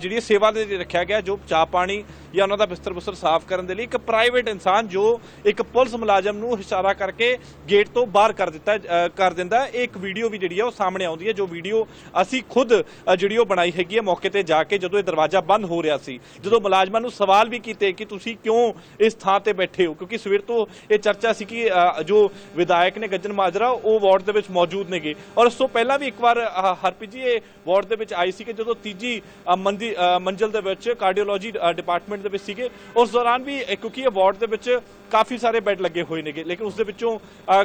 ਜਿਹੜੀ ਸੇਵਾ ਦੇ ਰੱਖਿਆ ਗਿਆ ਜੋ ਚਾਹ ਪਾਣੀ ਜਾਂ ਉਹਨਾਂ ਦਾ ਬਿਸਤਰ ਬੁਸਤਰ ਸਾਫ਼ ਕਰਨ ਦੇ ਲਈ ਇੱਕ ਪ੍ਰਾਈਵੇਟ ਇਨਸਾਨ ਜੋ ਇੱਕ ਪੁਲਿਸ ਮੁਲਾਜ਼ਮ ਨੂੰ ਇਸ਼ਾਰਾ ਕਰਕੇ ਗੇਟ ਤੋਂ ਬਾਹਰ ਕਰ ਦਿੱਤਾ ਕਰ ਦਿੰਦਾ ਇਹ ਇੱਕ ਵੀਡੀਓ ਵੀ ਜਿਹੜੀ ਹੈ ਉਹ ਸਾਹਮਣੇ ਆਉਂਦੀ ਹੈ। ਜੋ ਵੀਡੀਓ ਅਸੀਂ ਖੁਦ ਜਿਹੜੀ ਉਹ ਬਣਾਈ ਹੈਗੀ ਹੈ ਮੌਕੇ ਤੇ ਜਾ ਕੇ ਜਦੋਂ ਇਹ ਦਰਵਾਜ਼ਾ ਬੰਦ ਹੋ ਰਿਹਾ ਸੀ ਜਦੋਂ ਮੁਲਾਜ਼ਮਾਂ ਨੂੰ ਸਵਾਲ ਵੀ ਕੀਤੇ ਕਿ ਤੁਸੀਂ ਕਿਉਂ ਇਸ ਥਾਂ ਤੇ ਬੈਠੇ ਹੋ? ਕਿਉਂਕਿ ਸਵੇਰ ਤੋਂ ਇਹ ਚਰਚਾ ਸੀ ਕਿ ਜੋ ਵਿਧਾਇਕ ਨੇ ਗੱਜਨ ਮਾਜਰਾ ਉਹ ਵਾਰਡ ਦੇ ਵਿੱਚ ਮੌਜੂਦ ਨੇਗੇ। ਔਰ ਉਸ ਤੋਂ ਪਹਿਲਾਂ ਵੀ ਇੱਕ ਵਾਰ ਹਰਪ੍ਰੀਤ ਜੀ ਇਹ ਵਾਰਡ ਦੇ ਵਿੱਚ ਆਈ ਸੀ ਕਿ ਜਦੋਂ ਤੀਜੀ ਅ, ਮੰਦੀ ਅ, ਮੰਜ਼ਲ ਦੇ ਵਿੱਚ ਕਾਰਡੀਓਲੋਜੀ ਡਿਪਾਰਟਮੈਂਟ ਦੇ ਵਿੱਚ ਸੀਗੇ ਉਸ ਦੌਰਾਨ ਵੀ ਇਹ ਕਿਉਂਕਿ ਇਹ ਵਾਰਡ ਦੇ ਵਿੱਚ ਕਾਫੀ ਸਾਰੇ ਬੈੱਡ ਲੱਗੇ ਹੋਏ ਨੇਗੇ ਲੇਕਿਨ ਉਸ ਦੇ ਵਿੱਚੋਂ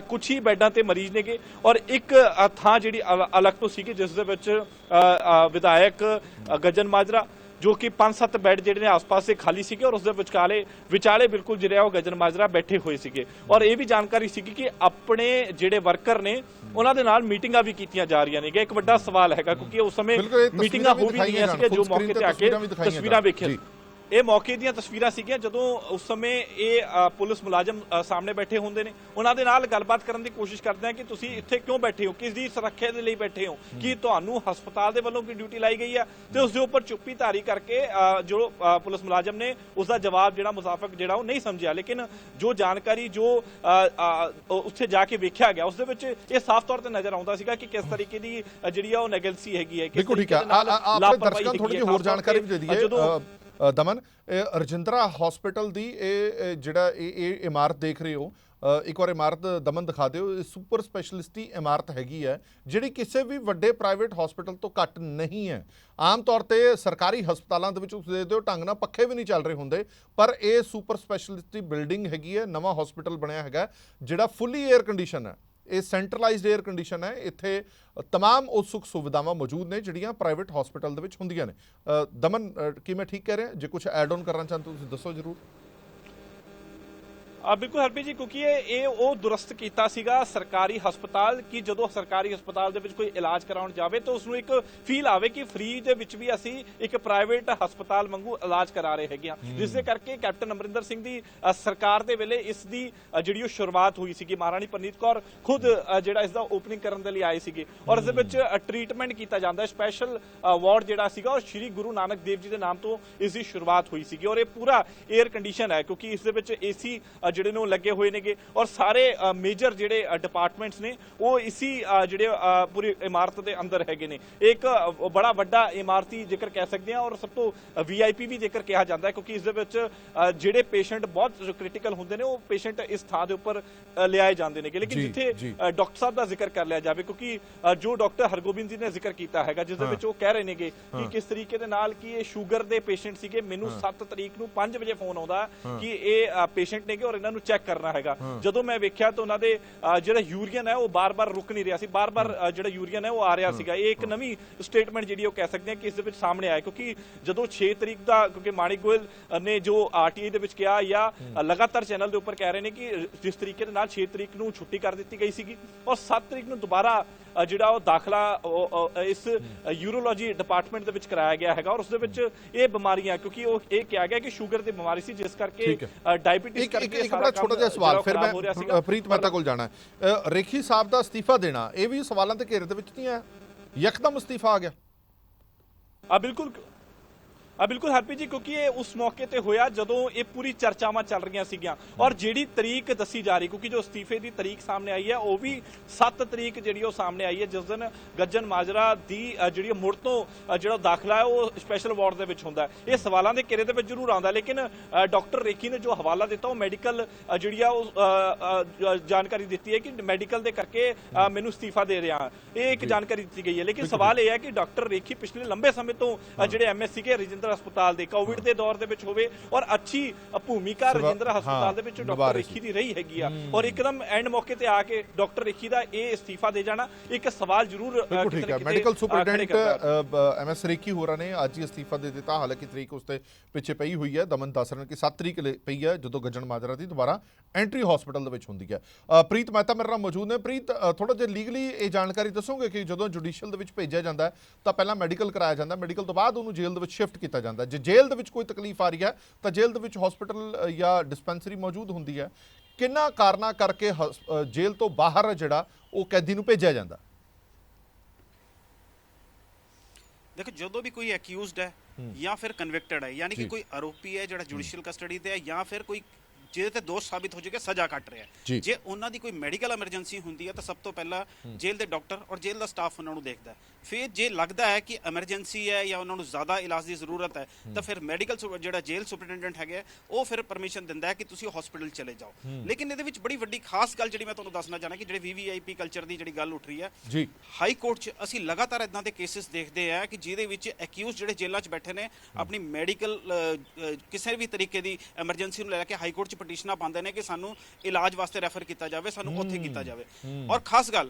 ਕੁਝ ਹੀ ਬੈੱਡਾਂ ਤੇ ਮਰੀਜ਼ ਨੇਗੇ ਔਰ ਇੱਕ ਥਾਂ ਜਿਹੜੀ ਅਲ- ਅਲੱਗ ਤੋਂ ਸੀਗੀ ਜਿਸ ਦੇ ਵਿੱਚ ਵਿਧਾਇਕ ਗੱਜਨ ਮਾਜਰਾ ਜੋ ਕਿ 5-7 ਬੈੱਡ ਜਿਹੜੇ ਨੇ ਆਸ-ਪਾਸ ਦੇ ਖਾਲੀ ਸੀਗੇ ਔਰ ਉਸ ਦੇ ਵਿਚਾਲੇ ਵਿਚਾਲੇ ਬਿਲਕੁਲ ਜਿਹੜੇ ਉਹ ਗਜਨ ਮਾਜਰਾ ਬੈਠੇ ਹੋਏ ਸੀਗੇ ਔਰ ਇਹ ਵੀ ਜਾਣਕਾਰੀ ਸੀਗੀ ਕਿ ਆਪਣੇ ਜਿਹੜੇ ਵਰਕਰ ਨੇ ਉਹਨਾਂ ਦੇ ਨਾਲ ਮੀਟਿੰਗਾਂ ਵੀ ਕੀਤੀਆਂ ਜਾ ਰਹੀਆਂ ਨੇਗੇ ਇੱਕ ਵੱਡਾ ਸਵਾਲ ਹੈਗਾ ਕਿਉਂਕਿ ਉਸ ਸਮੇਂ ਮੀਟਿੰਗਾਂ ਹੋ ਵੀ ਰਹੀਆਂ ਸੀਗੀਆਂ ਜੋ ਮੌਕੇ ਤੇ ਆ ਕੇ ਤਸਵੀਰਾਂ ਵੀ। ਵੇਖੀਆਂ। ਇਹ ਮੌਕੇ ਦੀਆਂ ਤਸਵੀਰਾਂ ਸੀਗੀਆਂ ਜਦੋਂ ਉਸ ਸਮੇਂ ਇਹ ਪੁਲਿਸ ਮੁਲਾਜ਼ਮ ਸਾਹਮਣੇ ਬੈਠੇ ਹੁੰਦੇ ਨੇ। ਉਹਨਾਂ ਦੇ ਨਾਲ ਗੱਲਬਾਤ ਕਰਨ ਦੀ ਕੋਸ਼ਿਸ਼ ਕਰਦੇ ਆ ਕਿ ਤੁਸੀਂ ਇੱਥੇ ਕਿਉਂ ਬੈਠੇ ਹੋ? ਕਿਸ ਦੀ ਸੁਰੱਖਿਆ ਦੇ ਲਈ ਬੈਠੇ ਹੋ? ਕੀ ਤੁਹਾਨੂੰ ਹਸਪਤਾਲ ਦੇ ਵੱਲੋਂ ਕੀ ਡਿਊਟੀ ਲਾਈ ਗਈ ਆ? ਤੇ ਉਸ ਦੇ ਉੱਪਰ ਚੁੱਪੀ ਧਾਰੀ ਕਰਕੇ ਜੋ ਪੁਲਿਸ ਮੁਲਾਜ਼ਮ ਨੇ ਉਸ ਦਾ ਜਵਾਬ ਜਿਹੜਾ ਮੁਸਾਫਕ ਜਿਹੜਾ ਉਹ ਨਹੀਂ ਸਮਝਿਆ। ਲੇਕਿਨ ਜੋ ਜਾਣਕਾਰੀ ਜੋ ਉੱਥੇ ਜਾ ਕੇ ਵੇਖਿਆ ਗਿਆ ਉਸ ਦੇ ਵਿੱਚ ਇਹ ਸਾਫ਼ ਤੌਰ ਤੇ ਨਜ਼ਰ ਆਉਂਦਾ ਸੀਗਾ ਕਿ ਕਿਸ ਤਰੀਕੇ ਦੀ ਜਿਹੜੀ ਆ ਉਹ ਨੈਗਲਸੀ ਹੈਗੀ ਹੈ। ਕਿਸ ਬਿਲਕੁਲ ਠੀਕ ਆ- ਆਪਣੇ ਦਰਸ਼ਕਾਂ ਨੂੰ ਥੋੜੀ ਜਿਹੀ। ਹੋਰ ਜਾਣਕਾਰੀ ਵੀ ਦੇ ਦਈਏ। ਦਮਨ, ਇਹ ਰਜਿੰਦਰਾ ਹਸਪੀਟਲ ਦੀ ਇਹ ਜਿਹੜਾ ਇਹ ਇਹ ਇਮਾਰਤ ਦੇਖ ਰਹੇ ਹੋ ਇੱਕ ਵਾਰ ਇਮਾਰਤ ਦਮਨ ਦਿਖਾ ਦਿਓ, ਇਹ ਸੁਪਰ ਸਪੈਸ਼ਲਿਸਟੀ ਇਮਾਰਤ ਹੈਗੀ ਹੈ, ਜਿਹੜੀ ਕਿਸੇ ਵੀ ਵੱਡੇ ਪ੍ਰਾਈਵੇਟ ਹਸਪੀਟਲ ਤੋਂ ਘੱਟ ਨਹੀਂ ਹੈ। ਆਮ ਤੌਰ ਤੇ ਸਰਕਾਰੀ ਹਸਪਤਾਲਾਂ ਦੇ ਵਿੱਚ ਤੁਸੀਂ ਦੇਖਦੇ ਹੋ, ਢੰਗ ਨਾਲ ਪੱਖੇ ਵੀ ਨਹੀਂ ਚੱਲ ਰਹੇ ਹੁੰਦੇ, ਪਰ ਇਹ ਸੁਪਰ ਸਪੈਸ਼ਲਿਸਟੀ ਬਿਲਡਿੰਗ ਹੈਗੀ ਹੈ, ਨਵਾਂ ਹਸਪੀਟਲ ਬਣਿਆ ਹੈਗਾ, ਜਿਹੜਾ ਫੁੱਲੀ 에ਅਰ ਕੰਡੀਸ਼ਨ ਹੈ। ਇਹ ਸੈਂਟਰਲਾਈਜ਼ਡ 에ਅਰ ਕੰਡੀਸ਼ਨ ਹੈ। ਇੱਥੇ ਤਮਾਮ ਉਹ ਸੁੱਖ ਸੁਵਿਧਾਵਾਂ ਮੌਜੂਦ ਨੇ, ਜਿਹੜੀਆਂ ਪ੍ਰਾਈਵੇਟ ਹਸਪੀਟਲ ਦੇ ਵਿੱਚ ਹੁੰਦੀਆਂ ਨੇ। ਦਮਨ ਕੀ ਮੈਂ ਠੀਕ ਕਹਿ ਰਿਹਾ? ਜੇ ਕੁਝ ਐਡ ਆਨ ਕਰਨਾ ਚਾਹੁੰਦੇ ਹੋ, ਤੁਸੀਂ ਦੱਸੋ ਜਰੂਰ। ਬਿਲਕੁਲ ਹਰਪ੍ਰੀਤ ਜੀ ਕਿਉਂਕਿ ਇਹ ਇਹ ਉਹ ਦੁਰਸਤ ਕੀਤਾ ਸੀਗਾ ਸਰਕਾਰੀ ਹਸਪਤਾਲ ਕਿ ਜਦੋਂ ਸਰਕਾਰੀ ਹਸਪਤਾਲ ਦੇ ਵਿੱਚ ਕੋਈ ਇਲਾਜ ਕਰਾਉਣ ਜਾਵੇ ਤਾਂ ਉਸ ਨੂੰ ਇੱਕ ਫੀਲ ਆਵੇ ਕਿ ਫ੍ਰੀ ਦੇ ਵਿੱਚ ਵੀ ਅਸੀਂ ਇੱਕ ਪ੍ਰਾਈਵੇਟ ਹਸਪਤਾਲ ਵਾਂਗੂ ਇਲਾਜ ਕਰਾ ਰਹੇ ਹੈਗੇ ਆ ਜਿਸ ਦੇ ਕਰਕੇ ਕੈਪਟਨ ਅਮਰਿੰਦਰ ਸਿੰਘ ਦੀ ਸਰਕਾਰ ਦੇ ਵੇਲੇ ਇਸ ਦੀ ਜਿਹੜੀ ਉਹ ਸ਼ੁਰੂਆਤ ਹੋਈ ਸੀਗੀ ਮਹਾਰਾਣੀ ਪਰਨੀਤ ਕੌਰ ਖੁਦ ਜਿਹੜਾ ਇਸ ਦਾ ਓਪਨਿੰਗ ਕਰਨ ਦੇ ਲਈ ਆਏ ਸੀਗੇ। ਔਰ ਇਸ ਦੇ ਵਿੱਚ ਟ੍ਰੀਟਮੈਂਟ ਕੀਤਾ ਜਾਂਦਾ ਸਪੈਸ਼ਲ ਵਾਰਡ ਜਿਹੜਾ ਸੀਗਾ ਉਹ ਸ਼੍ਰੀ ਗੁਰੂ ਨਾਨਕ ਦੇਵ ਜੀ ਦੇ ਨਾਮ ਤੋਂ ਇਸ ਦੀ ਸ਼ੁਰੂਆਤ ਹੋਈ ਸੀਗੀ। ਔਰ ਇਹ ਪੂਰਾ 에ਅਰ ਕੰਡੀਸ਼ਨ ਹੈ ਕਿਉਂਕਿ ਇਸ ਦੇ ਵਿੱਚ ਏਸੀ ਜਿਹੜੇ ਨੇ ਉਹ ਲੱਗੇ ਹੋਏ ਨੇਗੇ। ਔਰ ਸਾਰੇ ਮੇਜਰ ਜਿਹੜੇ ਡਿਪਾਰਟਮੈਂਟਸ ਨੇ ਉਹ ਇਸੀ ਜਿਹੜੇ ਪੂਰੀ ਇਮਾਰਤ ਦੇ ਅੰਦਰ ਹੈਗੇ ਨੇ। ਇੱਕ ਬੜਾ ਵੱਡਾ ਇਮਾਰਤੀ ਜ਼ਿਕਰ ਕਹਿ ਸਕਦੇ ਹਾਂ ਔਰ ਸਭ ਤੋਂ ਵੀਆਈਪੀ ਵੀ ਜ਼ਿਕਰ ਕਿਹਾ ਜਾਂਦਾ ਹੈ ਕਿਉਂਕਿ ਇਸ ਦੇ ਵਿੱਚ ਜਿਹੜੇ ਪੇਸ਼ੈਂਟ ਬਹੁਤ ਕ੍ਰਿਟੀਕਲ ਹੁੰਦੇ ਨੇ ਉਹ ਪੇਸ਼ੈਂਟ ਇਸ ਥਾਂ ਦੇ ਉੱਪਰ ਲਿਆਏ ਜਾਂਦੇ ਨੇਗੇ। ਲੇਕਿਨ ਜਿੱਥੇ ਡਾਕਟਰ ਸਾਹਿਬ ਦਾ ਜ਼ਿਕਰ ਕਰ ਲਿਆ ਜਾਵੇ ਕਿਉਂਕਿ ਜੋ ਡਾਕਟਰ ਹਰਗੋਬਿੰਦ ਜੀ ਨੇ ਜ਼ਿਕਰ ਕੀਤਾ ਹੈਗਾ ਜਿਸ ਦੇ ਵਿੱਚ ਉਹ ਕਹਿ ਰਹੇ ਨੇਗੇ ਕਿ ਕਿਸ ਤਰੀਕੇ ਦੇ ਨਾਲ ਕਿ ਇਹ ਸ਼ੂਗਰ ਦੇ ਪੇਸ਼ੈਂਟ ਸੀਗੇ ਮੈਨੂੰ 7 ਤਰੀਕ ਨੂੰ 5 ਵਜੇ ਫੋਨ ਆਉਂਦਾ ਕਿ ਇਹ ਪੇਸ਼ੈਂਟ ਨੇਗੇ ਔਰ ਇਹਨਾਂ ਨੂੰ ਚੈੱਕ ਕਰਨਾ ਹੈਗਾ। ਜਦੋਂ ਮੈਂ ਵੇਖਿਆ ਤਾਂ ਉਹਨਾਂ ਦੇ ਜਿਹੜਾ ਯੂਰੀਅਨ ਹੈ ਉਹ ਬਾਰ-ਬਾਰ ਰੁਕ ਨਹੀਂ ਰਿਹਾ ਸੀ। ਬਾਰ-ਬਾਰ ਜਿਹੜਾ ਯੂਰੀਅਨ ਹੈ ਉਹ ਆ ਰਿਹਾ ਸੀਗਾ। ਇਹ ਇੱਕ ਨਵੀਂ ਸਟੇਟਮੈਂਟ ਜਿਹੜੀ ਉਹ ਕਹਿ ਸਕਦੇ ਹਾਂ ਕਿ ਇਸ ਦੇ ਵਿੱਚ ਸਾਹਮਣੇ ਆਇਆ ਕਿਉਂਕਿ ਜਦੋਂ 6 ਤਰੀਕ ਦਾ ਕਿਉਂਕਿ ਮਾਣਿਕ ਗੋਇਲ ਨੇ ਜੋ ਆਰਟੀਆਈ ਦੇ ਵਿੱਚ ਕਿਹਾ ਜਾਂ ਲਗਾਤਾਰ ਚੈਨਲ ਦੇ ਉੱਪਰ ਕਹਿ ਰਹੇ ਨੇ ਕਿ ਜਿਸ ਤਰੀਕੇ ਦੇ ਨਾਲ 6 ਤਰੀਕ ਨੂੰ ਛੁੱਟੀ ਕਰ ਦਿੱਤੀ ਗਈ ਸੀਗੀ ਔਰ 7 ਤਰੀਕ ਨੂੰ ਦੁਬਾਰਾ ਜਿਹੜਾ ਉਹ ਦਾਖਲਾ ਇਸ ਯੂਰੋਲੋਜੀ ਡਿਪਾਰਟਮੈਂਟ ਦੇ ਵਿੱਚ ਕਰਾਇਆ ਗਿਆ ਹੈਗਾ ਔਰ ਉਸ ਦੇ ਵਿੱਚ ਇਹ ਬਿਮਾਰੀਆਂ ਕਿਉਂਕਿ ਉਹ ਇਹ ਕਿਹਾ ਗਿਆ ਕਿ ਸ਼ੂਗਰ ਦੀ ਬਿਮਾਰੀ ਸੀ ਜਿਸ ਕਰਕੇ। ਡਾਇਬੀਟਿਸ ਕਰਕੇ ਇੱਕ ਬੜਾ ਛੋਟਾ ਜਿਹਾ ਸਵਾਲ ਫਿਰ ਮੈਂ ਪ੍ਰੀਤ ਮਹਿਤਾ ਕੋਲ ਜਾਣਾ ਰੇਖੀ ਸਾਹਿਬ ਦਾ ਅਸਤੀਫਾ ਦੇਣਾ ਇਹ ਵੀ ਸਵਾਲਾਂ ਦੇ ਘੇਰੇ ਦੇ ਵਿੱਚ ਨਹੀਂ ਆਇਆ? ਯਕਦਮ ਅਸਤੀਫਾ ਆ ਗਿਆ। ਆ ਬਿਲਕੁਲ ਆ ਬਿਲਕੁਲ ਹਰਪ੍ਰੀਤ ਜੀ ਕਿਉਂਕਿ ਇਹ ਉਸ ਮੌਕੇ ਤੇ ਹੋਇਆ ਜਦੋਂ ਇਹ ਪੂਰੀ ਚਰਚਾਵਾਂ ਚੱਲ ਰਹੀਆਂ ਸੀਗੀਆਂ। ਔਰ ਜਿਹੜੀ ਤਰੀਕ ਦੱਸੀ ਜਾ ਰਹੀ ਕਿਉਂਕਿ ਜੋ ਅਸਤੀਫੇ ਦੀ ਤਰੀਕ ਸਾਹਮਣੇ ਆਈ ਹੈ ਉਹ ਵੀ 7 ਤਰੀਕ ਜਿਹੜੀ ਉਹ ਸਾਹਮਣੇ ਆਈ ਹੈ ਜਿਸ ਦਿਨ ਗੱਜਨ ਮਾਜਰਾ ਦੀ ਜਿਹੜੀ ਮੁੜ ਤੋਂ ਜਿਹੜਾ ਦਾਖਲਾ ਹੈ ਉਹ ਸਪੈਸ਼ਲ ਵਾਰਡ ਦੇ ਵਿੱਚ ਹੁੰਦਾ ਇਹ ਸਵਾਲਾਂ ਦੇ ਘੇਰੇ ਦੇ ਵਿੱਚ ਜ਼ਰੂਰ ਆਉਂਦਾ ਲੇਕਿਨ ਡਾਕਟਰ ਰੇਖੀ ਨੇ ਜੋ ਹਵਾਲਾ ਦਿੱਤਾ ਉਹ ਮੈਡੀਕਲ ਜਿਹੜੀ ਆ ਉਹ ਜਾਣਕਾਰੀ ਦਿੱਤੀ ਹੈ ਕਿ ਮੈਡੀਕਲ ਦੇ ਕਰਕੇ ਮੈਨੂੰ ਅਸਤੀਫਾ ਦੇ ਰਿਹਾ। ਇਹ ਇੱਕ ਜਾਣਕਾਰੀ ਦਿੱਤੀ ਗਈ ਹੈ। ਲੇਕਿਨ ਸਵਾਲ ਇਹ ਹੈ ਕਿ ਡਾਕਟਰ ਰੇਖੀ ਪਿਛਲੇ ਲੰਬੇ ਸਮੇਂ ਤੋਂ ਜਿਹੜੇ ਐਮਐਸਸੀ ਕੇ ਰਜਿੰਦਰ ਹਸਪਤਾਲ ਦੇ ਕੋਵਿਡ ਦੇ ਦੌਰ ਦੇ ਵਿੱਚ ਹੋਵੇ ਔਰ ਅੱਛੀ ਭੂਮਿਕਾ ਰਜਿੰਦਰ ਹਸਪਤਾਲ ਦੇ ਵਿੱਚ ਡਾਕਟਰ ਰੇਖੀ ਦੀ ਰਹੀ ਹੈਗੀ ਆ। ਔਰ ਇੱਕਦਮ ਐਂਡ ਮੌਕੇ ਤੇ ਆ ਕੇ ਡਾਕਟਰ ਰੇਖੀ ਦਾ ਇਹ ਅਸਤੀਫਾ ਦੇ ਜਾਣਾ ਇੱਕ ਸਵਾਲ ਜ਼ਰੂਰ ਠੀਕ ਹੈ ਮੈਡੀਕਲ ਸੁਪਰਡੈਂਟ ਕਰਦਾ। ਹੈ। ਐਮਐਸ ਰੇਕੀ ਹੋਰਾਂ ਨੇ ਅੱਜ ਹੀ ਅਸਤੀਫਾ ਦੇ ਦਿੱਤਾ। ਹਾਲਾਂਕਿ ਤਰੀਕ ਉਸ ਤੇ ਪਿੱਛੇ ਪਈ ਹੋਈ ਹੈ। ਦਮਨ ਦੱਸ ਰਹੇ ਕਿ 7 ਤਰੀਕ ਲਈ ਪਈ ਹੈ ਜਦੋਂ ਗੱਜਣ ਮਾਜਰਾ ਦੀ ਦੁਬਾਰਾ ਐਂਟਰੀ ਹਸਪੀਟਲ ਦੇ ਵਿੱਚ ਹੁੰਦੀ ਹੈ। ਪ੍ਰੀਤ ਮਹਿਤਾ ਮੇਰੇ ਨਾਲ ਮੌਜੂਦ ਨੇ। ਪ੍ਰੀਤ ਥੋੜਾ ਜਿਹਾ ਲੀਗਲੀ ਇਹ ਜਾਣਕਾਰੀ ਦੱਸੋਗੇ ਕਿ ਜਦੋਂ ਜੁਡੀਸ਼ੀਅਲ ਦੇ ਵਿੱਚ ਭੇਜਿਆ ਜਾਂਦਾ ਤਾਂ ਪਹਿਲਾਂ ਮੈਡੀਕਲ ਕਰਾਇਆ ਜਾਂਦਾ। ਮੈਡੀਕਲ ਤੋਂ ਬਾਅਦ ਉਹਨੂੰ ਜੇਲ੍ਹ ਦੇ ਵਿੱਚ ਸ਼ਿਫਟ ਕੀਤਾ ਜਾਂਦਾ ਹੈ। ਜੇ ਜੇਲ੍ਹ ਦੇ ਵਿੱਚ ਕੋਈ ਤਕਲੀਫ ਆ ਰਹੀ ਹੈ ਤਾਂ ਜੇਲ੍ਹ ਦੇ ਵਿੱਚ ਹਸਪੀਟਲ ਜਾਂ ਡਿਸਪੈਂਸਰੀ ਮੌਜੂਦ ਹੁੰਦੀ ਹੈ। ਕਿੰਨਾ ਕਾਰਨਾ ਕਰਕੇ ਜੇਲ੍ਹ ਤੋਂ ਬਾਹਰ ਜਿਹੜਾ ਉਹ ਕੈਦੀ ਨੂੰ ਭੇਜਿਆ ਜਾਂਦਾ? ਦੇਖੋ ਜਦੋਂ ਵੀ ਕੋਈ ਅਕਿਊਜ਼ਡ ਹੈ ਜਾਂ ਫਿਰ ਕਨਵਿਕਟਡ ਹੈ ਯਾਨੀ ਕਿ ਕੋਈ ਆਰੋਪੀ ਹੈ ਜਿਹੜਾ ਜੁਡੀਸ਼ੀਅਲ ਕਸਟਡੀ ਤੇ ਹੈ ਜਾਂ ਫਿਰ ਕੋਈ ਜਿਹਦੇ ਤੇ ਦੋਸ਼ ਸਾਬਿਤ ਹੋ ਜਾਏਗਾ ਸਜ਼ਾ ਕੱਟ ਰਿਹਾ ਜੀ। ਉਹਨਾਂ ਦੀ ਕੋਈ ਮੈਡੀਕਲ ਐਮਰਜੈਂਸੀ ਹੁੰਦੀ ਹੈ ਤਾਂ ਸਭ ਤੋਂ ਪਹਿਲਾਂ ਜੇਲ੍ਹ ਦੇ ਡਾਕਟਰ ਔਰ ਜੇਲ੍ਹ ਦਾ ਸਟਾਫ ਉਹਨਾਂ ਨੂੰ ਦੇਖਦਾ ਫਿਰ ਜੇ ਲੱਗਦਾ ਹੈ ਕਿ ਐਮਰਜੈਂਸੀ ਹੈ ਜਾਂ ਉਹਨਾਂ ਨੂੰ ਜ਼ਿਆਦਾ ਇਲਾਜ ਦੀ ਜ਼ਰੂਰਤ ਹੈ ਤਾਂ ਫਿਰ ਮੈਡੀਕਲ ਜਿਹੜਾ ਜੇਲ੍ਹ ਸੁਪਰਡੈਂਟੈਂਟ ਹੈਗਾ ਉਹ ਫਿਰ ਪਰਮਿਸ਼ਨ ਦਿੰਦਾ ਹੈ ਕਿ ਤੁਸੀਂ ਹਸਪੀਟਲ ਚਲੇ ਜਾਓ। ਲੇਕਿਨ ਇਹਦੇ ਵਿੱਚ ਬੜੀ ਵੱਡੀ ਖਾਸ ਗੱਲ ਜਿਹੜੀ ਮੈਂ ਤੁਹਾਨੂੰ ਦੱਸਣਾ ਚਾਹਣਾ ਕਿ ਜਿਹੜੇ ਵੀਵੀਆਈਪੀ ਕਲਚਰ ਦੀ ਜਿਹੜੀ ਗੱਲ ਉੱਠ ਰਹੀ ਹੈ ਜੀ। ਹਾਈ ਕੋਰਟ 'ਚ ਅਸੀਂ ਲਗਾਤਾਰ ਇਦਾਂ ਦੇ ਕੇਸਿਸ ਦੇਖਦੇ ਆ ਕਿ ਜਿਹਦੇ ਵਿੱਚ ਅਕਿਊਜ਼ ਜਿਹੜੇ ਜੇਲ੍ਹਾਂ 'ਚ ਬੈਠੇ ਨੇ ਆਪਣੀ ਮੈਡੀਕਲ ਕਿਸੇ ਵੀ ਤਰੀਕੇ ਦੀ ਐਮਰਜੈਂਸੀ ਨੂੰ ਲੈ ਕੇ ਹਾਈ ਕੋਰਟ 'ਚ ਪਟੀਸ਼ਨਾਂ ਪਾਉਂਦੇ ਨੇ ਕਿ ਸਾਨੂੰ ਇਲਾਜ ਵਾਸਤੇ ਰੈਫਰ ਕੀਤਾ ਜਾਵੇ ਸਾਨੂੰ ਉੱਥੇ ਕੀਤਾ ਜਾਵੇ। ਔਰ ਖਾਸ ਗੱਲ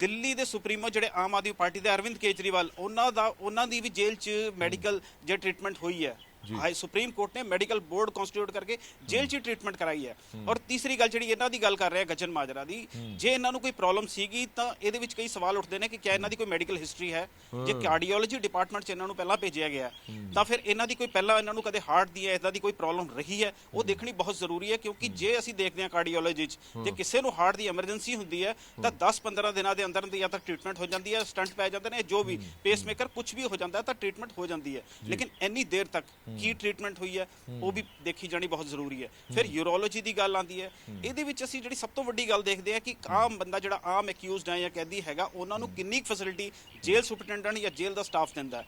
ਦਿੱਲੀ ਦੇ ਸੁਪਰੀਮੋ ਜਿਹੜੇ ਆਮ ਆਦਮੀ ਪਾਰਟੀ ਦੇ ਅਰਵਿੰਦ ਕੇਜਰੀਵਾਲ ਉਹਨਾਂ ਦਾ ਉਹਨਾਂ ਦੀ ਵੀ ਜੇਲ੍ਹ 'ਚ ਮੈਡੀਕਲ ਜੇ ਟ੍ਰੀਟਮੈਂਟ ਹੋਈ ਹੈ ਹਾਈ ਸੁਪਰੀਮ ਕੋਰਟ ਨੇ ਮੈਡੀਕਲ ਬੋਰਡ ਕਨਸਟੀਟਿਊਟ ਕਰਕੇ ਜੇਲ੍ਹ 'ਚ ਟ੍ਰੀਟਮੈਂਟ ਕਰਾਈ ਹੈ। ਔਰ ਤੀਸਰੀ ਗੱਲ ਜਿਹੜੀ ਇਹਨਾਂ ਦੀ ਗੱਲ ਕਰ ਰਿਹਾ ਗੱਜਨ ਮਾਜਰਾ ਦੀ ਜੇ ਇਹਨਾਂ ਨੂੰ ਕੋਈ ਪ੍ਰੋਬਲਮ ਸੀਗੀ ਤਾਂ ਇਹਦੇ ਵਿੱਚ ਕਈ ਸਵਾਲ ਉੱਠਦੇ ਨੇ ਕਿ ਕਿਆ ਇਹਨਾਂ ਦੀ ਕੋਈ ਮੈਡੀਕਲ ਹਿਸਟਰੀ ਹੈ? ਜੇ ਕਾਰਡੀਓਲੋਜੀ ਡਿਪਾਰਟਮੈਂਟ 'ਚ ਇਹਨਾਂ ਨੂੰ ਪਹਿਲਾਂ ਭੇਜਿਆ ਗਿਆ ਤਾਂ ਫਿਰ ਇਹਨਾਂ ਦੀ ਕੋਈ ਪਹਿਲਾਂ ਇਹਨਾਂ ਨੂੰ ਕਦੇ ਹਾਰਟ ਦੀ ਹੈ ਇਦਾਂ ਦੀ ਕੋਈ ਪ੍ਰੋਬਲਮ ਰਹੀ ਹੈ? ਉਹ ਦੇਖਣੀ ਬਹੁਤ ਜ਼ਰੂਰੀ ਹੈ ਕਿਉਂਕਿ ਜੇ ਅਸੀਂ ਦੇਖਦੇ ਹਾਂ ਕਾਰਡੀਓਲੋਜੀ 'ਚ ਜੇ ਕਿਸੇ ਨੂੰ ਹਾਰਟ ਦੀ ਐਮਰਜੈਂਸੀ ਹੁੰਦੀ ਹੈ ਤਾਂ 10-15 ਦਿਨਾਂ ਦੇ ਅੰਦਰ ਜਾਂ ਤਾਂ ਟ੍ਰੀਟਮੈਂਟ ਹੋ ਜਾਂਦੀ ਹੈ ਸਟੰਟ ਪੈ ਜਾਂਦੇ ਨੇ ਜੋ ਵੀ ਪੇਸਮੇਕਰ ਕੁਝ ਵੀ ਹੋ ਜਾਂਦਾ ਤਾਂ ਟ੍ਰੀਟਮੈਂਟ ਹੋ ਜਾਂਦੀ ਹੈ। ਲੇਕਿਨ ਇੰਨੀ ਦੇਰ ਤੱਕ ਕੀ ਟ੍ਰੀਟਮੈਂਟ ਹੋਈ ਹੈ ਉਹ ਵੀ ਦੇਖੀ ਜਾਣੀ ਬਹੁਤ ਜ਼ਰੂਰੀ ਹੈ। ਫਿਰ ਯੂਰੋਲੋਜੀ ਦੀ ਗੱਲ ਆਉਂਦੀ ਹੈ। ਇਹਦੇ ਵਿੱਚ ਅਸੀਂ ਜਿਹੜੀ ਸਭ ਤੋਂ ਵੱਡੀ ਗੱਲ ਦੇਖਦੇ ਹਾਂ ਕਿ ਆਮ ਬੰਦਾ ਜਿਹੜਾ ਆਮ ਐਕਿਊਜ਼ਡ ਹੈ ਜਾਂ ਕੈਦੀ ਹੈਗਾ ਉਹਨਾਂ ਨੂੰ ਕਿੰਨੀ ਫੈਸਿਲਿਟੀ ਜੇਲ੍ਹ ਸੁਪਰਡੈਂਟੈਂਟ ਜਾਂ ਜੇਲ੍ਹ ਦਾ ਸਟਾਫ ਦਿੰਦਾ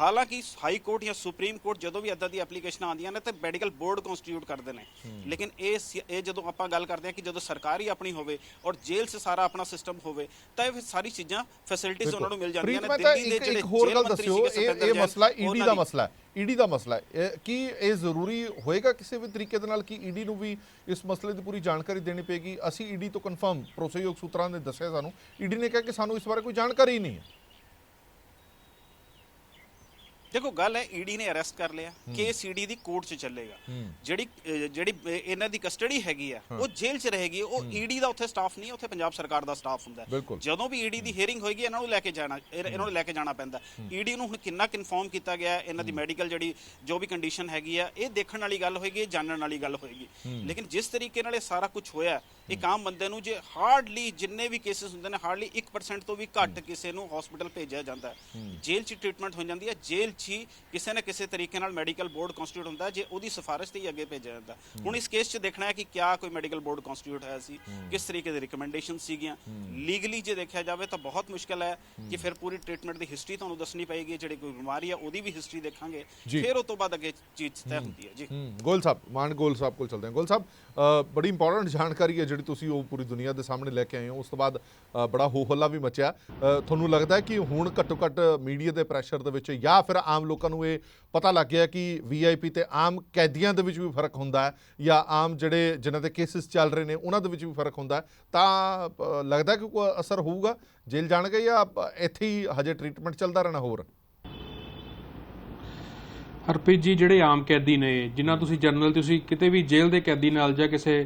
ਹਾਲਾਂਕਿ ਹਾਈ ਕੋਰਟ ਜਾਂ ਸੁਪਰੀਮ ਕੋਰਟ ਜਦੋਂ ਵੀ ਇਦਾਂ ਦੀ ਐਪਲੀਕੇਸ਼ਨਾਂ ਆਉਂਦੀਆਂ ਨੇ ਤੇ ਮੈਡੀਕਲ ਬੋਰਡ ਕਨਸਟੀਟਿਊਟ ਕਰਦੇ ਨੇ। ਲੇਕਿਨ ਇਹ ਇਹ ਜਦੋਂ ਆਪਾਂ ਗੱਲ ਕਰਦੇ ਹਾਂ ਕਿ ਜਦੋਂ ਸਰਕਾਰੀ ਆਪਣੀ ਹੋਵੇ ਔਰ ਜੇਲ੍ਹ 'ਚ ਸਾਰਾ ਆਪਣਾ ਸਿਸਟਮ ਹੋਵੇ ਤਾਂ ਇਹ ਸਾਰੀ ਚੀਜ਼ਾਂ ਫੈਸਿਲਿਟੀਜ਼ ਉਹਨਾਂ ਨੂੰ ਮਿਲ ਜਾਂਦੀਆਂ ਨੇ। ਦਿੱਲੀ ਦੇ ਜਿਹੜੇ ਹੋਰ ਗੱਲ ਦੱਸਿਓ। ਇਹ ਇਹ ਮਸਲਾ ਈਡੀ ਦੀ- ਮਸਲਾ ਹੈ। ਈਡੀ ਦਾ ਮਸਲਾ ਹੈ। ਇਹ- ਕੀ ਇਹ ਜ਼ਰੂਰੀ ਹੋਏਗਾ ਕਿਸੇ ਵੀ ਤਰੀਕੇ ਦੇ ਨਾਲ ਕਿ ਈਡੀ ਨੂੰ ਵੀ ਇਸ ਮਸਲੇ ਦੀ ਪੂਰੀ ਜਾਣਕਾਰੀ ਦੇਣੀ ਪਏਗੀ? ਅਸੀਂ ਈਡੀ ਤੋਂ ਕਨਫਰਮ ਭਰੋਸੇਯੋਗ ਸੂਤਰਾਂ ਨੇ ਦੱਸਿਆ ਸਾਨੂੰ। ਈਡੀ ਨੇ ਕਿਹਾ ਕਿ ਸਾਨੂੰ ਇਸ ਬਾਰੇ ਕੋਈ ਜਾਣਕਾਰੀ ਨਹੀਂ ਹੈ। ਦੇਖੋ ਗੱਲ ਹੈ ਈਡੀ ਨੇ ਅਰੈਸਟ ਕਰ ਲਿਆ। ਕੇਸ ਈਡੀ ਦੀ ਕੋਰਟ 'ਚ ਚੱਲੇਗਾ। ਜਿਹੜੀ ਜਿਹੜੀ ਇਹਨਾਂ ਦੀ ਕਸਟਡੀ ਹੈਗੀ ਆ ਉਹ ਜੇਲ੍ਹ 'ਚ ਰਹੇਗੀ। ਉਹ ਈਡੀ ਦਾ ਉੱਥੇ ਸਟਾਫ ਨਹੀਂ ਉੱਥੇ ਪੰਜਾਬ ਸਰਕਾਰ ਦਾ ਸਟਾਫ ਹੁੰਦਾ। ਜਦੋਂ ਵੀ ਈਡੀ ਦੀ ਹੀਅਰਿੰਗ ਹੋਏਗੀ ਇਹਨਾਂ ਨੂੰ ਲੈ ਕੇ ਜਾਣਾ ਇਹ- ਇਹਨਾਂ ਨੂੰ ਲੈ ਕੇ ਜਾਣਾ ਪੈਂਦਾ। ਈਡੀ ਨੂੰ ਹੁਣ ਕਿੰਨਾ ਕਨਫਰਮ ਕੀਤਾ ਗਿਆ ਇਹਨਾਂ ਦੀ ਮੈਡੀਕਲ ਜਿਹੜੀ ਜੋ ਵੀ ਕੰਡੀਸ਼ਨ ਹੈਗੀ ਆ ਇਹ ਦੇਖਣ ਵਾਲੀ ਗੱਲ ਹੋਏਗੀ ਜਾਣਨ ਵਾਲੀ ਗੱਲ ਹੋਏਗੀ। ਲੇਕਿਨ ਜਿਸ ਤਰੀਕੇ ਨਾਲ ਇਹ ਸਾਰਾ ਕੁਝ ਹੋਇਆ ਇੱਕ ਆਮ ਬੰਦੇ ਨੂੰ ਜੇ ਹਾਰਡਲੀ ਜਿੰਨੇ ਵੀ ਕੇਸਿਸ ਹੁੰਦੇ ਨੇ ਹਾਰਡਲੀ 1% ਤੋਂ ਵੀ ਘੱਟ ਕਿਸੇ ਨੂੰ ਹਸਪੀਟਲ ਭੇਜਿਆ ਜਾਂਦਾ ਹੈ। ਜੇਲ੍ਹ 'ਚ ਟ੍ਰੀਟਮੈਂਟ ਹੋ ਜਾਂਦੀ ਹੈ ਜੇਲ੍ਹ 'ਚ ਹੀ ਕਿਸੇ ਨਾ ਕਿਸੇ ਤਰੀਕੇ ਨਾਲ ਮੈਡੀਕਲ ਬੋਰਡ ਕਨਸਟੀਟਿਊਟ ਹੁੰਦਾ ਜੇ ਉਹਦੀ ਸਿਫਾਰਿਸ਼ ਤੇ ਹੀ ਅੱਗੇ ਭੇਜਿਆ ਜਾਂਦਾ। ਹੁਣ ਇਸ ਕੇਸ 'ਚ ਦੇਖਣਾ ਹੈ ਕਿ ਕਿਆ ਕੋਈ ਮੈਡੀਕਲ ਬੋਰਡ ਕਨਸਟੀਟਿਊਟ ਹੋਇਆ ਸੀ ਕਿਸ ਤਰੀਕੇ ਦੀ ਰਿਕਮੈਂਡੇਸ਼ਨ ਸੀਗੀਆਂ। ਲੀਗਲੀ ਜੇ ਦੇਖਿਆ ਜਾਵੇ ਤਾਂ ਬਹੁਤ ਮੁਸ਼ਕਲ ਹੈ ਕਿ ਫਿਰ ਪੂਰੀ ਟ੍ਰੀਟਮੈਂਟ ਦੀ ਹਿਸਟਰੀ ਤੁਹਾਨੂੰ ਦੱਸਣੀ ਪਏਗੀ ਜਿਹੜੀ ਕੋਈ ਬਿਮਾਰੀ ਹੈ ਉਹਦੀ ਵੀ ਹਿਸਟਰੀ ਦੇਖਾਂਗੇ। ਫਿਰ ਉਹ ਤੋਂ ਬਾਅਦ ਅੱਗੇ ਚੀਜ਼ ਤੈਅ ਹੁੰਦੀ ਹੈ। ਜੀ। ਗੋਲ ਸਾਹਿਬ ਮਾਨ ਗੋਲ ਸਾਹਿਬ ਕੋਲ ਚਲਦੇ ਹਾਂ। ਗੋਲ ਸਾਹਿਬ ਬੜੀ ਇੰਪੋਰਟੈਂਟ ਜਾਣਕਾਰੀ ਹੈ ਜਿਹੜੀ ਤੁਸੀਂ ਉਹ ਪੂਰੀ ਦੁਨੀਆ ਦੇ ਸਾਹਮਣੇ ਲੈ ਕੇ ਆਏ ਹੋ ਉਸ ਤੋਂ ਬਾਅਦ ਬੜਾ ਹੋ ਹੱਲਾ ਵੀ ਮਚਿਆ। ਤੁਹਾਨੂੰ ਲੱਗਦਾ ਕਿ ਹੁਣ ਘੱਟੋ ਘੱਟ ਮੀਡੀਆ ਦੇ ਪ੍ਰੈਸ਼ਰ ਦੇ ਵਿੱਚ ਜਾਂ ਫਿਰ ਆਮ ਲੋਕਾਂ ਨੂੰ ਇਹ ਪਤਾ ਲੱਗ ਗਿਆ ਕਿ ਵੀਆਈਪੀ ਤੇ ਆਮ ਕੈਦੀਆਂ ਦੇ ਵਿੱਚ ਵੀ ਫ਼ਰਕ ਹੁੰਦਾ ਹੈ ਜਾਂ ਆਮ ਜਿਹੜੇ ਜਿਨ੍ਹਾਂ ਦੇ ਕੇਸਿਸ ਚੱਲ ਰਹੇ ਨੇ ਉਹਨਾਂ ਦੇ ਵਿੱਚ ਵੀ ਫ਼ਰਕ ਹੁੰਦਾ ਤਾਂ ਲੱਗਦਾ ਕਿ ਕੋਈ ਅਸਰ ਹੋਊਗਾ? ਜੇਲ੍ਹ ਜਾਣਗੇ ਜਾਂ ਅ, ਇੱਥੇ ਹੀ ਹਜੇ ਟ੍ਰੀਟਮੈਂਟ ਚੱਲਦਾ ਰਹਿਣਾ ਹੋਰ? ਹਰਪ੍ਰੀਤ ਜੀ ਜਿਹੜੇ ਆਮ ਕੈਦੀ ਨੇ ਜਿਨ੍ਹਾਂ ਤੁਸੀਂ ਜਨਰਲ ਤੁਸੀਂ ਕਿਤੇ ਵੀ ਜੇਲ੍ਹ ਦੇ ਕੈਦੀ ਨਾਲ ਜਾਂ ਕਿਸੇ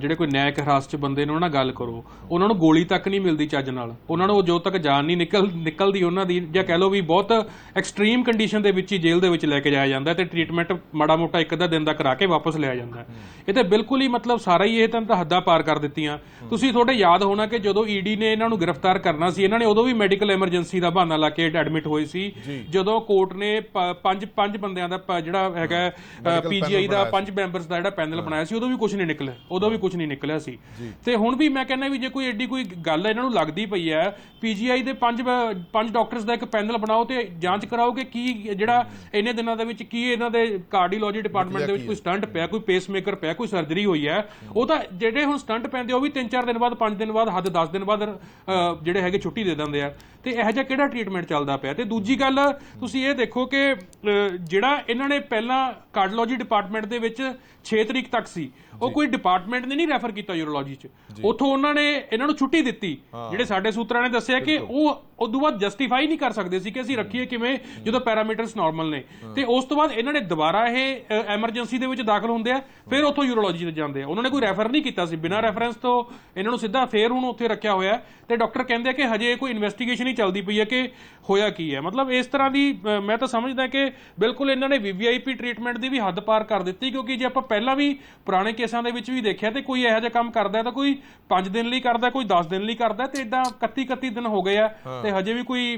ਜਿਹੜੇ ਕੋਈ ਨਿਆਇਕ ਹਿਰਾਸਤ 'ਚ ਬੰਦੇ ਨੇ ਉਹਨਾਂ ਨਾਲ ਗੱਲ ਕਰੋ। ਉਹਨਾਂ ਨੂੰ ਗੋਲੀ ਤੱਕ ਨਹੀਂ ਮਿਲਦੀ ਚੱਜ ਨਾਲ। ਉਹਨਾਂ ਨੂੰ ਜੋ ਤੱਕ ਜਾਨ ਨਹੀਂ ਨਿਕਲ ਨਿਕਲਦੀ ਉਹਨਾਂ ਦੀ ਜਾਂ ਕਹਿ ਲਓ ਵੀ ਬਹੁਤ ਐਕਸਟ੍ਰੀਮ ਕੰਡੀਸ਼ਨ ਦੇ ਵਿੱਚ ਹੀ ਜੇਲ੍ਹ ਦੇ ਵਿੱਚ ਲੈ ਕੇ ਜਾਇਆ ਜਾਂਦਾ ਤੇ ਟ੍ਰੀਟਮੈਂਟ ਮਾੜਾ ਮੋਟਾ ਇੱਕ ਅੱਧਾ ਦਿਨ ਦਾ ਕਰਾ ਕੇ ਵਾਪਸ ਲਿਆ ਜਾਂਦਾ ਇਹ ਤੇ ਬਿਲਕੁਲ ਹੀ ਮਤਲਬ ਸਾਰਾ ਹੀ ਇਹ ਤਾਂ ਹੱਦਾਂ ਪਾਰ ਕਰ ਦਿੱਤੀਆਂ। ਤੁਸੀਂ ਤੁਹਾਡੇ ਯਾਦ ਹੋਣਾ ਕਿ ਜਦੋਂ ਈਡੀ ਨੇ ਇਹਨਾਂ ਨੂੰ ਗ੍ਰਿਫਤਾਰ ਕਰਨਾ ਸੀ ਇਹਨਾਂ ਨੇ ਉਦੋਂ ਵੀ ਮੈਡੀਕਲ ਐਮਰਜੈਂਸੀ ਦਾ ਬਹਾਨਾ ਲਾ ਕੇ ਐਡਮਿਟ ਹੋਏ ਸੀ। ਜਦੋਂ ਕੋਰਟ ਨੇ ਪੰਜ ਪੰਜ ਬੰਦਿਆਂ ਦਾ ਜਿਹੜਾ ਹੈਗਾ ਪੀਜੀਆਈ ਦਾ ਪੰਜ ਮੈਂਬਰਸ ਦਾ ਜਿਹੜਾ ਪੈਨਲ ਬਣਾਇਆ ਸੀ ਉਦੋਂ ਵੀ ਕੁਝ ਨਹੀਂ ਨਿਕਲਿਆ। ਉਦੋਂ ਵੀ ਕੁਝ ਨਹੀਂ ਨਿਕਲਿਆ ਸੀ। ਤੇ ਹੁਣ ਵੀ ਮੈਂ ਕਹਿੰਦਾ ਵੀ ਜੇ ਕੋਈ ਐਡੀ ਕੋਈ ਗੱਲ ਇਹਨਾਂ ਨੂੰ ਲੱਗਦੀ ਪਈ ਹੈ ਪੀਜੀਆਈ ਦੇ ਪੰਜ ਪੰਜ ਡਾਕਟਰਸ ਦਾ ਇੱਕ ਪੈਨਲ ਬਣਾਓ ਤੇ ਜਾਂਚ ਕਰਾਓ ਕਿ ਕੀ ਜਿਹੜਾ ਇੰਨੇ ਦਿਨਾਂ ਦੇ ਵਿੱਚ ਕੀ ਇਹਨਾਂ ਦੇ ਕਾਰਡੀਓਲੋਜੀ ਡਿਪਾਰਟਮੈਂਟ ਦੇ ਵਿੱਚ ਕੋਈ ਸਟੰਟ ਪਿਆ ਕੋਈ ਪੇਸਮੇਕਰ ਪਿਆ ਕੋਈ ਸਰਜਰੀ ਹੋਈ ਹੈ। ਉਹ ਤਾਂ ਜਿਹੜੇ ਹੁਣ ਸਟੰਟ ਪੈਂਦੇ ਉਹ ਵੀ 3-4 ਦਿਨ ਬਾਅਦ 5 ਦਿਨ ਬਾਅਦ ਹੱਦ 10 ਦਿਨ ਬਾਅਦ ਜਿਹੜੇ ਹੈਗੇ ਛੁੱਟੀ ਦੇ ਦਿੰਦੇ ਆ। ਤੇ ਇਹੋ ਜਿਹਾ ਕਿਹੜਾ ਟ੍ਰੀਟਮੈਂਟ ਚੱਲਦਾ ਪਿਆ? ਤੇ ਦੂਜੀ ਗੱਲ ਤੁਸੀਂ ਇਹ ਦੇਖੋ ਕਿ ਜਿਹੜਾ ਇਹਨਾਂ ਨੇ ਪਹਿਲਾਂ ਕਾਰਡੀਓਲੋਜੀ ਡਿਪਾਰਟਮੈਂਟ ਦੇ ਵਿੱਚ 6 ਤਰੀਕ ਤੱਕ ਸੀ ਉਹ ਕੋਈ ਡਿਪਾਰਟਮੈਂਟ ਨੇ ਨਹੀਂ ਰੈਫਰ ਕੀਤਾ ਯੂਰੋਲੋਜੀ ਚ। ਉੱਥੋਂ ਉਹਨਾਂ ਨੇ ਇਹਨਾਂ ਨੂੰ ਛੁੱਟੀ ਦਿੱਤੀ। ਜਿਹੜੇ ਸਾਡੇ ਸੂਤਰਾਂ ਨੇ ਦੱਸਿਆ ਕਿ ਉਹ ਉਦੋਂ ਬਾਅਦ ਜਸਟੀਫਾਈ ਨਹੀਂ ਕਰ ਸਕਦੇ ਸੀ ਕਿ ਅਸੀਂ ਰੱਖੀਏ ਕਿਵੇਂ ਜਦੋਂ ਪੈਰਾਮੀਟਰਸ ਨਾਰਮਲ ਨੇ। ਤੇ ਉਸ ਤੋਂ ਬਾਅਦ ਇਹਨਾਂ ਨੇ ਦੁਬਾਰਾ ਇਹ ਐਮਰਜੈਂਸੀ ਦੇ ਵਿੱਚ ਦਾਖਲ ਹੁੰਦੇ ਆ ਫਿਰ ਉੱਥੋਂ ਯੂਰੋਲੋਜੀ ਤੇ ਜਾਂਦੇ ਆ। ਉਹਨਾਂ ਨੇ ਕੋਈ ਰੈਫਰ ਨਹੀਂ ਕੀਤਾ ਸੀ। ਬਿਨਾਂ ਰੈਫਰੈਂਸ ਤੋਂ ਇਹਨਾਂ ਨੂੰ ਸਿੱਧਾ ਫੇਰ ਹੁਣ ਉੱਥੇ ਰੱਖਿਆ ਹੋਇਆ। ਤੇ ਡਾਕਟਰ ਕਹਿੰਦੇ ਆ ਕਿ ਹਜੇ ਕੋਈ ਇਨਵੈਸਟੀਗੇਸ਼ਨ ਹੀ ਚੱਲਦੀ ਪਈ ਹੈ ਕਿ ਹੋਇਆ ਕੀ ਹੈ। ਮਤਲਬ ਇਸ ਤਰ੍ਹਾਂ ਦੀ ਮੈਂ ਤਾਂ ਸਮਝਦਾ ਕਿ ਬਿਲਕੁਲ ਇਹਨਾਂ ਨੇ ਵੀਵੀਆਈਪੀ ਟ੍ਰੀਟਮੈਂਟ ਦੀ ਵੀ ਹੱਦ ਪਾਰ ਕਰ ਦਿੱਤੀ ਕਿਉਂਕਿ ਜੇ ਆਪਾਂ ਪਹਿਲਾਂ ਵੀ ਪੁਰਾਣੇ ਕੇਸਾਂ ਦੇ ਵਿੱਚ ਵੀ ਦੇਖਿਆ ਤੇ ਕੋਈ ਇਹੋ ਜਿਹਾ ਕੰਮ ਕਰਦਾ ਤਾਂ ਕੋਈ 5 ਦਿਨ ਲਈ ਕਰਦਾ ਕੋਈ 10 ਦਿਨ ਲਈ ਕਰਦਾ ਤੇ ਇਦਾਂ 31 31 ਦਿਨ ਹੋ ਗਏ ਆ ਤੇ ਹਜੇ ਵੀ ਕੋਈ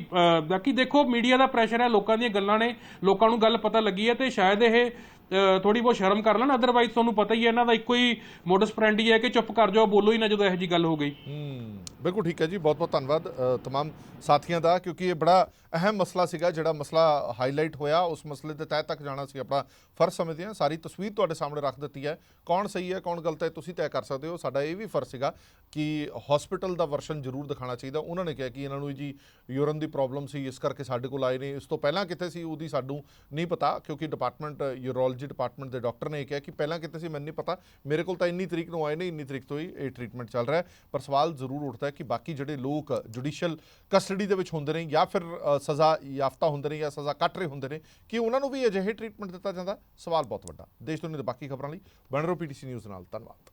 ਬਾਕੀ ਦੇਖੋ ਮੀਡੀਆ ਦਾ ਪ੍ਰੈਸ਼ਰ ਹੈ ਲੋਕਾਂ ਦੀਆਂ ਗੱਲਾਂ ਨੇ ਲੋਕਾਂ ਨੂੰ ਗੱਲ ਪਤਾ ਲੱਗੀ ਹੈ ਤੇ ਸ਼ਾਇਦ ਇਹ ਥੋੜੀ ਬਹੁਤ ਸ਼ਰਮ ਕਰ ਲੈਣ। ਅਦਰਵਾਈਜ਼ ਤੁਹਾਨੂੰ ਪਤਾ ਹੀ ਹੈ ਇਹਨਾਂ ਦਾ ਇੱਕੋ ਹੀ ਮੋਡਸ ਫਰੈਂਡੀ ਹੈ ਕਿ ਚੁੱਪ ਕਰ ਜਾਓ ਬੋਲੋ ਹੀ ਨਾ ਜਦੋਂ ਇਹੋ ਜੀ ਗੱਲ ਹੋ ਗਈ। ਹੂੰ ਬਿਲਕੁਲ ਠੀਕ ਹੈ ਜੀ। ਬਹੁਤ ਬਹੁਤ ਧੰਨਵਾਦ ਅ, ਤਮਾਮ ਸਾਥੀਆਂ ਦਾ ਕਿਉਂਕਿ ਇਹ ਬੜਾ ਅਹਿਮ ਮਸਲਾ ਸੀਗਾ ਜਿਹੜਾ ਮਸਲਾ ਹਾਈਲਾਈਟ ਹੋਇਆ। ਉਸ ਮਸਲੇ ਦੇ ਤਹਿ ਤੱਕ ਜਾਣਾ ਸੀ ਆਪਣਾ ਫਰਜ਼ ਸਮਝਦੇ ਹਾਂ। ਸਾਰੀ ਤਸਵੀਰ ਤੁਹਾਡੇ ਸਾਹਮਣੇ ਰੱਖ ਦਿੱਤੀ ਹੈ। ਕੌਣ ਸਹੀ ਹੈ ਕੌਣ ਗਲਤ ਹੈ ਤੁਸੀਂ ਤੈਅ ਕਰ ਸਕਦੇ ਹੋ। ਸਾਡਾ ਇਹ ਵੀ ਫਰਜ਼ ਸੀਗਾ ਕਿ ਹਸਪੀਟਲ ਦਾ ਵਰਸ਼ਨ ਜ਼ਰੂਰ ਦਿਖਾਣਾ ਚਾਹੀਦਾ। ਉਹਨਾਂ ਨੇ ਕਿਹਾ ਕਿ ਇਹਨਾਂ ਨੂੰ ਜੀ ਯੂਰਨ ਦੀ ਪ੍ਰੋਬਲਮ ਸੀ ਇਸ ਕਰਕੇ ਸਾਡੇ ਕੋਲ ਆਏ ਨੇ। ਇਸ ਤੋਂ ਪਹਿਲਾਂ ਕਿੱਥੇ ਸੀ ਉਹਦੀ ਸਾਨੂੰ ਨਹੀਂ ਪਤਾ ਕਿਉਂਕਿ ਡਿਪਾਰਟਮੈਂਟ ਯੂਰੋਲੋਜੀ ਡਿਪਾਰਟਮੈਂਟ ਦੇ ਡਾਕਟਰ ਨੇ ਇਹ ਕਿਹਾ ਕਿ ਪਹਿਲਾਂ ਕਿਤੇ ਸੀ, ਮੈਨੂੰ ਨਹੀਂ ਪਤਾ। ਮੇਰੇ ਕੋਲ ਤਾਂ ਇੰਨੀ ਤਰੀਕ ਨੂੰ ਆਏ ਨੇ, ਇੰਨੀ ਤਰੀਕ ਤੋਂ ਹੀ ਇਹ ਟ੍ਰੀਟਮੈਂਟ ਚੱਲ ਰਿਹਾ ਹੈ। ਪਰ ਸਵਾਲ ਜ਼ਰੂਰ ਉੱਠਦਾ ਹੈ ਕਿ ਬਾਕੀ ਜਿਹੜੇ ਲੋਕ ਜੁਡੀਸ਼ੀਅਲ ਕਸਟਡੀ ਦੇ ਵਿੱਚ ਹੁੰਦੇ ਨੇ ਜਾਂ ਫਿਰ ਸਜ਼ਾ ਯਾਫਤਾ ਹੁੰਦੇ ਨੇ ਜਾਂ ਸਜ਼ਾ ਕੱਟ ਰਹੇ ਹੁੰਦੇ ਨੇ, ਕਿ ਉਹਨਾਂ ਨੂੰ ਵੀ ਅਜਿਹੇ ਟ੍ਰੀਟਮੈਂਟ ਦਿੱਤਾ ਜਾਂਦਾ? ਸਵਾਲ ਬਹੁਤ ਵੱਡਾ। ਦੇਸ਼ ਦੁਨੀਆ ਦੇ ਬਾਕੀ ਖਬਰਾਂ ਲਈ, ਬਣ ਰਹੋ ਪੀਟੀਸੀ ਨਿਊਜ਼ ਨਾਲ। ਧੰਨਵਾਦ।